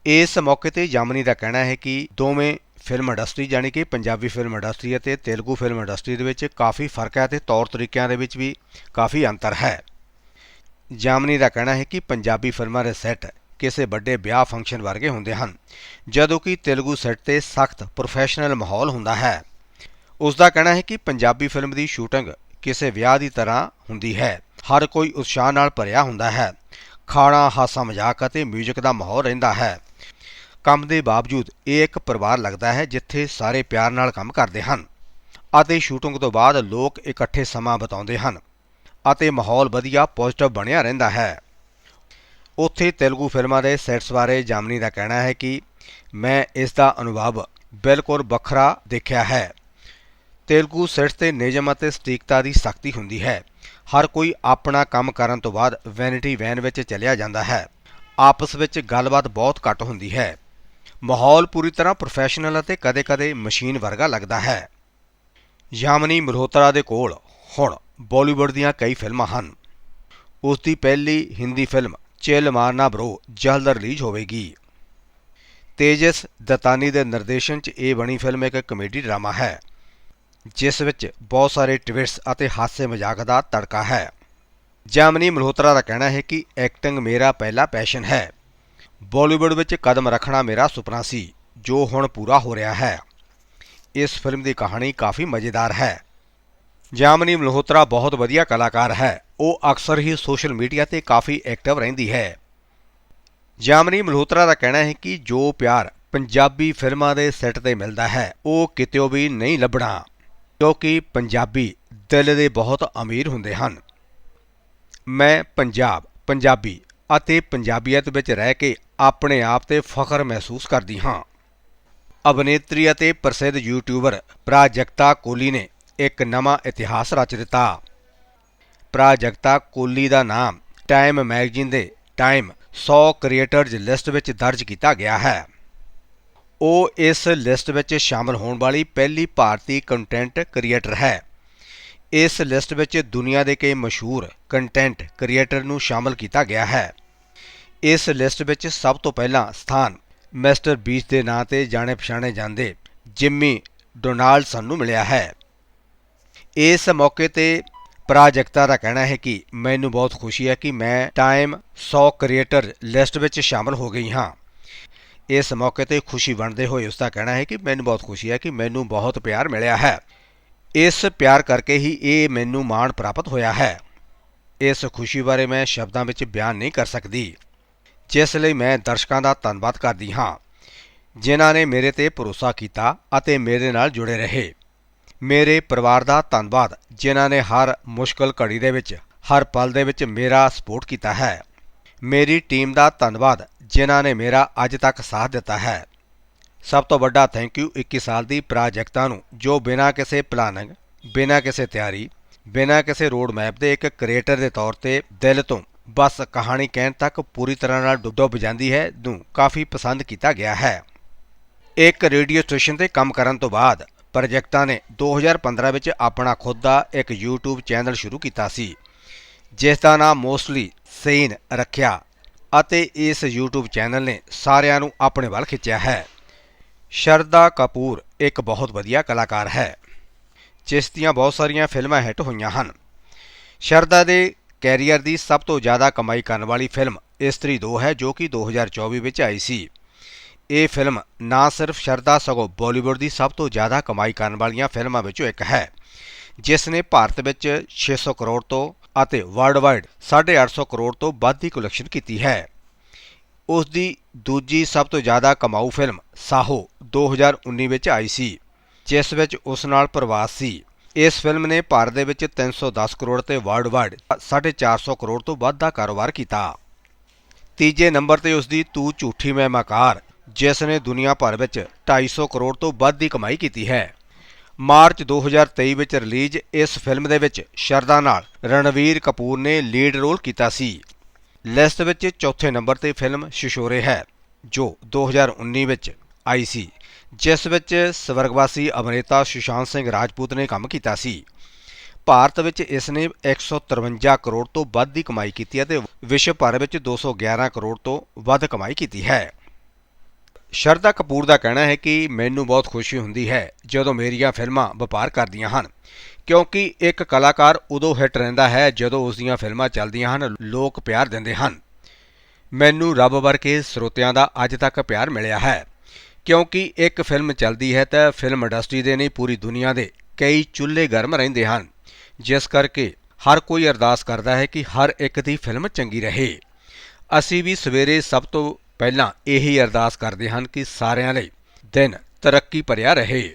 ਇਸ ਮੌਕੇ ਤੇ ਜਾਮਨੀ ਦਾ ਕਹਿਣਾ ਹੈ ਕਿ ਦੋਵੇਂ ਫਿਲਮ ਇੰਡਸਟਰੀ ਜਾਣੀ ਕਿ ਪੰਜਾਬੀ ਫਿਲਮ ਇੰਡਸਟਰੀ ਅਤੇ ਤੇਲਗੂ ਫਿਲਮ ਇੰਡਸਟਰੀ ਦੇ ਵਿੱਚ ਕਾਫੀ ਫ਼ਰਕ ਹੈ ਤੇ ਤੌਰ ਤਰੀਕਿਆਂ ਦੇ ਵਿੱਚ ਵੀ ਕਾਫੀ ਅੰਤਰ ਹੈ। ਜਾਮਨੀ ਦਾ ਕਹਿਣਾ ਹੈ ਕਿ ਪੰਜਾਬੀ ਫਿਲਮਾਂ ਦੇ ਸੈੱਟ ਕਿਸੇ ਵੱਡੇ ਵਿਆਹ ਫੰਕਸ਼ਨ ਵਰਗੇ ਹੁੰਦੇ ਹਨ, ਜਦੋਂ ਕਿ ਤੇਲਗੂ ਸੈੱਟ ਤੇ ਸਖਤ ਪ੍ਰੋਫੈਸ਼ਨਲ ਮਾਹੌਲ ਹੁੰਦਾ ਹੈ। ਉਸ ਦਾ ਕਹਿਣਾ ਹੈ ਕਿ ਪੰਜਾਬੀ ਫਿਲਮ ਦੀ ਸ਼ੂਟਿੰਗ ਕਿਸੇ ਵਿਆਹ ਦੀ ਤਰ੍ਹਾਂ ਹੁੰਦੀ ਹੈ, ਹਰ ਕੋਈ ਉਤਸ਼ਾਹ ਨਾਲ ਭਰਿਆ ਹੁੰਦਾ ਹੈ, ਖਾਣਾ ਹਾਸਾ ਮਜ਼ਾਕ ਅਤੇ 뮤직 ਦਾ ਮਾਹੌਲ ਰਹਿੰਦਾ ਹੈ। ਕੰਮ ਦੇ ਬਾਵਜੂਦ ਇਹ ਇੱਕ ਪਰਿਵਾਰ ਲੱਗਦਾ ਹੈ ਜਿੱਥੇ ਸਾਰੇ ਪਿਆਰ ਨਾਲ ਕੰਮ ਕਰਦੇ ਹਨ ਅਤੇ ਸ਼ੂਟਿੰਗ ਤੋਂ ਬਾਅਦ ਲੋਕ ਇਕੱਠੇ ਸਮਾਂ ਬਿਤਾਉਂਦੇ ਹਨ ਅਤੇ ਮਾਹੌਲ ਵਧੀਆ ਪੋਜ਼ਿਟਿਵ ਬਣਿਆ ਰਹਿੰਦਾ ਹੈ। ਉੱਥੇ ਤੇਲਗੂ ਫਿਲਮਾਂ ਦੇ ਸੈਟਸ ਬਾਰੇ ਜਾਮਨੀ ਦਾ ਕਹਿਣਾ ਹੈ ਕਿ ਮੈਂ ਇਸ ਦਾ ਅਨੁਭਵ ਬਿਲਕੁਲ ਵੱਖਰਾ ਦੇਖਿਆ ਹੈ। ਤੇਲਗੂ ਸੈਟਸ ਤੇ ਨਿਯਮ ਅਤੇ ਸਟੀਕਤਾ ਦੀ ਸਖਤੀ ਹੁੰਦੀ ਹੈ। ਹਰ ਕੋਈ ਆਪਣਾ ਕੰਮ ਕਰਨ ਤੋਂ ਬਾਅਦ ਵੈਨਿਟੀ ਵੈਨ ਵਿੱਚ ਚਲਿਆ ਜਾਂਦਾ ਹੈ। ਆਪਸ ਵਿੱਚ ਗੱਲਬਾਤ ਬਹੁਤ ਘੱਟ ਹੁੰਦੀ ਹੈ। ਮਾਹੌਲ ਪੂਰੀ ਤਰ੍ਹਾਂ ਪ੍ਰੋਫੈਸ਼ਨਲ ਅਤੇ ਕਦੇ-ਕਦੇ ਮਸ਼ੀਨ ਵਰਗਾ ਲੱਗਦਾ ਹੈ। ਯਾਮਨੀ ਮਲਹੋਤਰਾ ਦੇ ਕੋਲ ਹੁਣ ਬਾਲੀਵੁੱਡ ਦੀਆਂ ਕਈ ਫਿਲਮਾਂ ਹਨ। ਉਸ ਦੀ ਪਹਿਲੀ ਹਿੰਦੀ ਫਿਲਮ, ਚਿਲ ਮਾਰਨਾ ਬਰੋ ਜਲਦ ਰਿਲੀਜ਼ ਹੋਵੇਗੀ। ਤੇਜਸ ਦਤਾਨੀ ਦੇ ਨਿਰਦੇਸ਼ਨ 'ਚ ਇਹ ਬਣੀ ਫਿਲਮ ਇੱਕ ਕਮੇਡੀ ਡਰਾਮਾ ਹੈ, ਜਿਸ ਵਿੱਚ ਬਹੁਤ ਸਾਰੇ ਟਵਿਸਟ ਅਤੇ ਹਾਸੇ ਮਜ਼ਾਕ ਦਾ ਤੜਕਾ ਹੈ। ਜਾਮਨੀ ਮਲਹੋਤਰਾ ਦਾ ਕਹਿਣਾ ਹੈ ਕਿ ਐਕਟਿੰਗ ਮੇਰਾ ਪਹਿਲਾ ਪੈਸ਼ਨ ਹੈ। ਬਾਲੀਵੁੱਡ ਵਿੱਚ ਕਦਮ ਰੱਖਣਾ ਮੇਰਾ ਸੁਪਨਾ ਸੀ, ਜੋ ਹੁਣ ਪੂਰਾ ਹੋ ਰਿਹਾ ਹੈ। ਇਸ ਫਿਲਮ ਦੀ ਕਹਾਣੀ ਕਾਫੀ ਮਜ਼ੇਦਾਰ ਹੈ। ਜਾਮਨੀ ਮਲਹੋਤਰਾ ਬਹੁਤ ਵਧੀਆ ਕਲਾਕਾਰ ਹੈ। ਉਹ ਅਕਸਰ ਹੀ ਸੋਸ਼ਲ ਮੀਡੀਆ ਤੇ ਕਾਫੀ ਐਕਟਿਵ ਰਹਿੰਦੀ ਹੈ। ਜਾਮਨੀ ਮਲਹੋਤਰਾ ਦਾ ਕਹਿਣਾ ਹੈ ਕਿ ਜੋ ਪਿਆਰ ਪੰਜਾਬੀ ਫਿਲਮਾਂ ਦੇ ਸੈੱਟ ਤੇ ਮਿਲਦਾ ਹੈ, ਉਹ ਕਿਤੇ ਵੀ ਨਹੀਂ ਲੱਭਣਾ, ਕਿਉਂਕਿ ਪੰਜਾਬੀ ਦਿਲ ਦੇ ਬਹੁਤ ਅਮੀਰ ਹੁੰਦੇ ਹਨ। ਮੈਂ ਪੰਜਾਬ, ਪੰਜਾਬੀ ਅਤੇ ਪੰਜਾਬੀਅਤ ਵਿੱਚ ਰਹਿ ਕੇ ਆਪਣੇ ਆਪ ਤੇ ਫਖਰ ਮਹਿਸੂਸ ਕਰਦੀ ਹਾਂ। ਅਭਿਨੇਤਰੀ ਅਤੇ ਪ੍ਰਸਿੱਧ ਯੂਟਿਊਬਰ ਪ੍ਰਾਜਕਤਾ ਕੋਹਲੀ ਨੇ ਇੱਕ ਨਵਾਂ ਇਤਿਹਾਸ ਰਚ ਦਿੱਤਾ। ਪ੍ਰਾਜਕਤਾ ਕੋਹਲੀ ਦਾ ਨਾਮ ਟਾਈਮ ਮੈਗਜ਼ੀਨ ਦੇ ਟਾਈਮ 100 ਕ੍ਰੀਏਟਰਜ਼ ਲਿਸਟ ਵਿੱਚ ਦਰਜ ਕੀਤਾ ਗਿਆ ਹੈ। ਉਹ ਇਸ ਲਿਸਟ ਵਿੱਚ ਸ਼ਾਮਲ ਹੋਣ ਵਾਲੀ ਪਹਿਲੀ ਭਾਰਤੀ ਕੰਟੈਂਟ ਕ੍ਰੀਏਟਰ ਹੈ। ਇਸ ਲਿਸਟ ਵਿੱਚ ਦੁਨੀਆ ਦੇ ਕਈ ਮਸ਼ਹੂਰ ਕੰਟੈਂਟ ਕ੍ਰੀਏਟਰ ਨੂੰ ਸ਼ਾਮਲ ਕੀਤਾ ਗਿਆ ਹੈ। ਇਸ ਲਿਸਟ ਵਿੱਚ ਸਭ ਤੋਂ ਪਹਿਲਾਂ ਸਥਾਨ ਮਿਸਟਰ ਬੀਚ ਦੇ ਨਾਂ ਤੇ ਜਾਣੇ ਪਛਾਣੇ ਜਾਂਦੇ ਜਿਮੀ ਡੋਨਾਲਡਸਨ ਨੂੰ ਮਿਲਿਆ ਹੈ। ਇਸ ਮੌਕੇ ਤੇ ਪ੍ਰਾਜਕਤਾ ਦਾ ਕਹਿਣਾ ਹੈ ਕਿ ਮੈਨੂੰ ਬਹੁਤ ਖੁਸ਼ੀ ਹੈ ਕਿ ਮੈਂ ਟਾਈਮ 100 ਕ੍ਰੀਏਟਰ ਲਿਸਟ ਵਿੱਚ ਸ਼ਾਮਲ ਹੋ ਗਈ ਹਾਂ। ਇਸ ਮੌਕੇ ਤੇ ਖੁਸ਼ੀ ਵੰਡਦੇ ਹੋਏ ਉਸ ਦਾ ਕਹਿਣਾ ਹੈ ਕਿ ਮੈਨੂੰ ਬਹੁਤ ਖੁਸ਼ੀ ਹੈ ਕਿ ਮੈਨੂੰ ਬਹੁਤ ਪਿਆਰ ਮਿਲਿਆ ਹੈ। ਇਸ ਪਿਆਰ ਕਰਕੇ ਹੀ ਇਹ ਮੈਨੂੰ ਮਾਣ ਪ੍ਰਾਪਤ ਹੋਇਆ ਹੈ। ਇਸ ਖੁਸ਼ੀ ਬਾਰੇ ਮੈਂ ਸ਼ਬਦਾਂ ਵਿੱਚ ਬਿਆਨ ਨਹੀਂ ਕਰ ਸਕਦੀ। ਜਿਸ ਲਈ ਮੈਂ ਦਰਸ਼ਕਾਂ ਦਾ ਧੰਨਵਾਦ ਕਰਦੀ ਹਾਂ। ਜਿਨ੍ਹਾਂ ਨੇ ਮੇਰੇ ਤੇ ਭਰੋਸਾ ਕੀਤਾ ਅਤੇ ਮੇਰੇ ਨਾਲ ਜੁੜੇ ਰਹੇ। ਮੇਰੇ ਪਰਿਵਾਰ ਦਾ ਧੰਨਵਾਦ, ਜਿਨ੍ਹਾਂ ਨੇ ਹਰ ਮੁਸ਼ਕਲ ਘੜੀ ਦੇ ਵਿੱਚ, ਹਰ ਪਲ ਦੇ ਵਿੱਚ ਮੇਰਾ ਸਪੋਰਟ ਕੀਤਾ ਹੈ। ਮੇਰੀ ਟੀਮ ਦਾ ਧੰਨਵਾਦ, ਜਿਨ੍ਹਾਂ ਨੇ ਮੇਰਾ ਅੱਜ ਤੱਕ ਸਾਥ ਦਿੱਤਾ ਹੈ। ਸਭ ਤੋਂ ਵੱਡਾ ਥੈਂਕ ਯੂ 21 ਸਾਲ ਦੀ ਪ੍ਰਾਜੈਕਟਾਂ ਨੂੰ, ਜੋ ਬਿਨਾਂ ਕਿਸੇ ਪਲਾਨਿੰਗ ਬਿਨਾਂ ਕਿਸੇ ਤਿਆਰੀ, ਬਿਨਾਂ ਕਿਸੇ ਰੋਡ ਮੈਪ ਦੇ ਇੱਕ ਕ੍ਰੀਏਟਰ ਦੇ ਤੌਰ ਤੇ ਦਿਲ ਤੋਂ ਬਸ ਕਹਾਣੀ ਕਹਿਣ ਤੱਕ ਪੂਰੀ ਤਰ੍ਹਾਂ ਨਾਲ ਡੁੱਬ ਡੁੱਬ ਜਾਂਦੀ ਹੈ, ਨੂੰ ਕਾਫੀ ਪਸੰਦ ਕੀਤਾ ਗਿਆ ਹੈ। ਇੱਕ ਰੇਡੀਓ ਸਟੇਸ਼ਨ ਤੇ ਕੰਮ ਕਰਨ ਤੋਂ ਬਾਅਦ ਪ੍ਰੋਜੈਕਟਾਂ ਨੇ 2015 ਵਿੱਚ ਆਪਣਾ ਖੁਦ ਦਾ ਇੱਕ YouTube ਚੈਨਲ ਸ਼ੁਰੂ ਕੀਤਾ ਸੀ, ਜਿਸ ਦਾ ਨਾਮ ਮੋਸਟਲੀ ਸੇਨ ਰੱਖਿਆ ਅਤੇ ਇਸ YouTube ਚੈਨਲ ਨੇ ਸਾਰਿਆਂ ਨੂੰ ਆਪਣੇ ਵੱਲ ਖਿੱਚਿਆ ਹੈ। ਸ਼ਰਦਾ ਕਪੂਰ ਇੱਕ ਬਹੁਤ ਵਧੀਆ ਕਲਾਕਾਰ ਹੈ, ਜਿਸ ਦੀਆਂ ਬਹੁਤ ਸਾਰੀਆਂ ਫਿਲਮਾਂ ਹਿੱਟ ਹੋਈਆਂ ਹਨ। ਸ਼ਰਦਾ ਦੇ ਕੈਰੀਅਰ ਦੀ ਸਭ ਤੋਂ ਜ਼ਿਆਦਾ ਕਮਾਈ ਕਰਨ ਵਾਲੀ ਫਿਲਮ ਇਸਤਰੀ 2 ਹੈ ਜੋ ਕਿ 2024 ਵਿੱਚ ਆਈ ਸੀ। ਇਹ ਫਿਲਮ ਨਾ ਸਿਰਫ ਸ਼ਰਦਾ ਸਗੋਂ ਬਾਲੀਵੁੱਡ ਦੀ ਸਭ ਤੋਂ ਜ਼ਿਆਦਾ ਕਮਾਈ ਕਰਨ ਵਾਲੀਆਂ ਫਿਲਮਾਂ ਵਿੱਚੋਂ ਇੱਕ ਹੈ, ਜਿਸ ਨੇ ਭਾਰਤ ਵਿੱਚ 600 ਕਰੋੜ ਤੋਂ ਅਤੇ ਵਰਲਡ-ਵਾਈਡ 850 ਕਰੋੜ ਤੋਂ ਵੱਧ ਦੀ ਕਲੈਕਸ਼ਨ ਕੀਤੀ ਹੈ। ਉਸ ਦੀ ਦੂਜੀ ਸਭ ਤੋਂ ਜ਼ਿਆਦਾ ਕਮਾਊ ਫਿਲਮ ਸਾਹੋ 2019 ਵਿੱਚ ਆਈ ਸੀ, ਜਿਸ ਵਿੱਚ ਉਸ ਨਾਲ ਪ੍ਰਵਾਸ ਸੀ। ਇਸ ਫਿਲਮ ਨੇ ਭਾਰਤ ਦੇ ਵਿੱਚ 310 ਕਰੋੜ ਤੇ ਵਰਲਡ-ਵਾਈਡ 450 ਕਰੋੜ ਤੋਂ ਵੱਧ ਦਾ ਕਾਰੋਬਾਰ ਕੀਤਾ। ਤੀਜੇ ਨੰਬਰ ਤੇ ਉਸ ਦੀ ਤੂੰ ਝੂਠੀ ਮੈਂ ਮਕਾਰ ਜਿਸ ਨੇ ਦੁਨੀਆ ਭਰ ਵਿੱਚ 250 ਕਰੋੜ ਤੋਂ ਵੱਧ ਦੀ ਕਮਾਈ ਕੀਤੀ ਹੈ। ਮਾਰਚ 2023 ਵਿੱਚ ਰਿਲੀਜ਼ ਇਸ ਫਿਲਮ ਦੇ ਵਿੱਚ ਸ਼ਰਦਾ ਨਾਲ ਰਣਵੀਰ ਕਪੂਰ ਨੇ ਲੀਡ ਰੋਲ ਕੀਤਾ ਸੀ। ਲਿਸਟ ਵਿੱਚ ਚੌਥੇ ਨੰਬਰ ਤੇ ਫਿਲਮ ਸ਼ਿਸ਼ੋਰੇ ਹੈ, ਜੋ 2019 ਵਿੱਚ ਆਈ ਸੀ। ਜਿਸ ਵਿੱਚ ਸਵਰਗਵਾਸੀ ਅਭਿਨੇਤਾ ਸੁਸ਼ਾਂਤ ਸਿੰਘ ਰਾਜਪੂਤ ਨੇ ਕੰਮ ਕੀਤਾ ਸੀ। ਭਾਰਤ ਵਿੱਚ ਇਸ ਨੇ 153 ਕਰੋੜ ਤੋਂ ਵੱਧ ਦੀ ਕਮਾਈ ਕੀਤੀ ਹੈ ਤੇ ਵਿਸ਼ਵ ਭਰ ਵਿੱਚ 211 ਕਰੋੜ ਤੋਂ ਵੱਧ ਕਮਾਈ ਕੀਤੀ ਹੈ। ਸ਼ਰਦਾ ਕਪੂਰ ਦਾ ਕਹਿਣਾ ਹੈ ਕਿ ਮੈਨੂੰ ਬਹੁਤ ਖੁਸ਼ੀ ਹੁੰਦੀ ਹੈ ਜਦੋਂ ਮੇਰੀਆਂ ਫਿਲਮਾਂ ਵਪਾਰ ਕਰਦੀਆਂ ਹਨ, ਕਿਉਂਕਿ ਇੱਕ ਕਲਾਕਾਰ ਉਦੋਂ ਹਿੱਟ ਰਹਿੰਦਾ ਹੈ ਜਦੋਂ ਉਸ ਦੀਆਂ ਫਿਲਮਾਂ ਚੱਲਦੀਆਂ ਹਨ, ਲੋਕ ਪਿਆਰ ਦਿੰਦੇ ਹਨ। ਮੈਨੂੰ ਰੱਬ ਵਰਗੇ ਸਰੋਤਿਆਂ ਦਾ ਅੱਜ ਤੱਕ ਪਿਆਰ ਮਿਲਿਆ ਹੈ। ਕਿਉਂਕਿ ਇੱਕ ਫਿਲਮ ਚੱਲਦੀ ਹੈ ਤਾਂ ਫਿਲਮ ਇੰਡਸਟਰੀ ਦੇ ਨਹੀਂ, ਪੂਰੀ ਦੁਨੀਆ ਦੇ ਕਈ ਚੁੱਲ੍ਹੇ ਗਰਮ ਰਹਿੰਦੇ ਹਨ। ਜਿਸ ਕਰਕੇ ਹਰ ਕੋਈ ਅਰਦਾਸ ਕਰਦਾ ਹੈ ਕਿ ਹਰ ਇੱਕ ਦੀ ਫਿਲਮ ਚੰਗੀ ਰਹੇ। ਅਸੀਂ ਵੀ ਸਵੇਰੇ ਸਭ ਤੋਂ ਪਹਿਲਾਂ ਇਹੀ ਅਰਦਾਸ ਕਰਦੇ ਹਨ ਕਿ ਸਾਰਿਆਂ ਲਈ ਦਿਨ ਤਰੱਕੀ ਭਰਿਆ ਰਹੇ।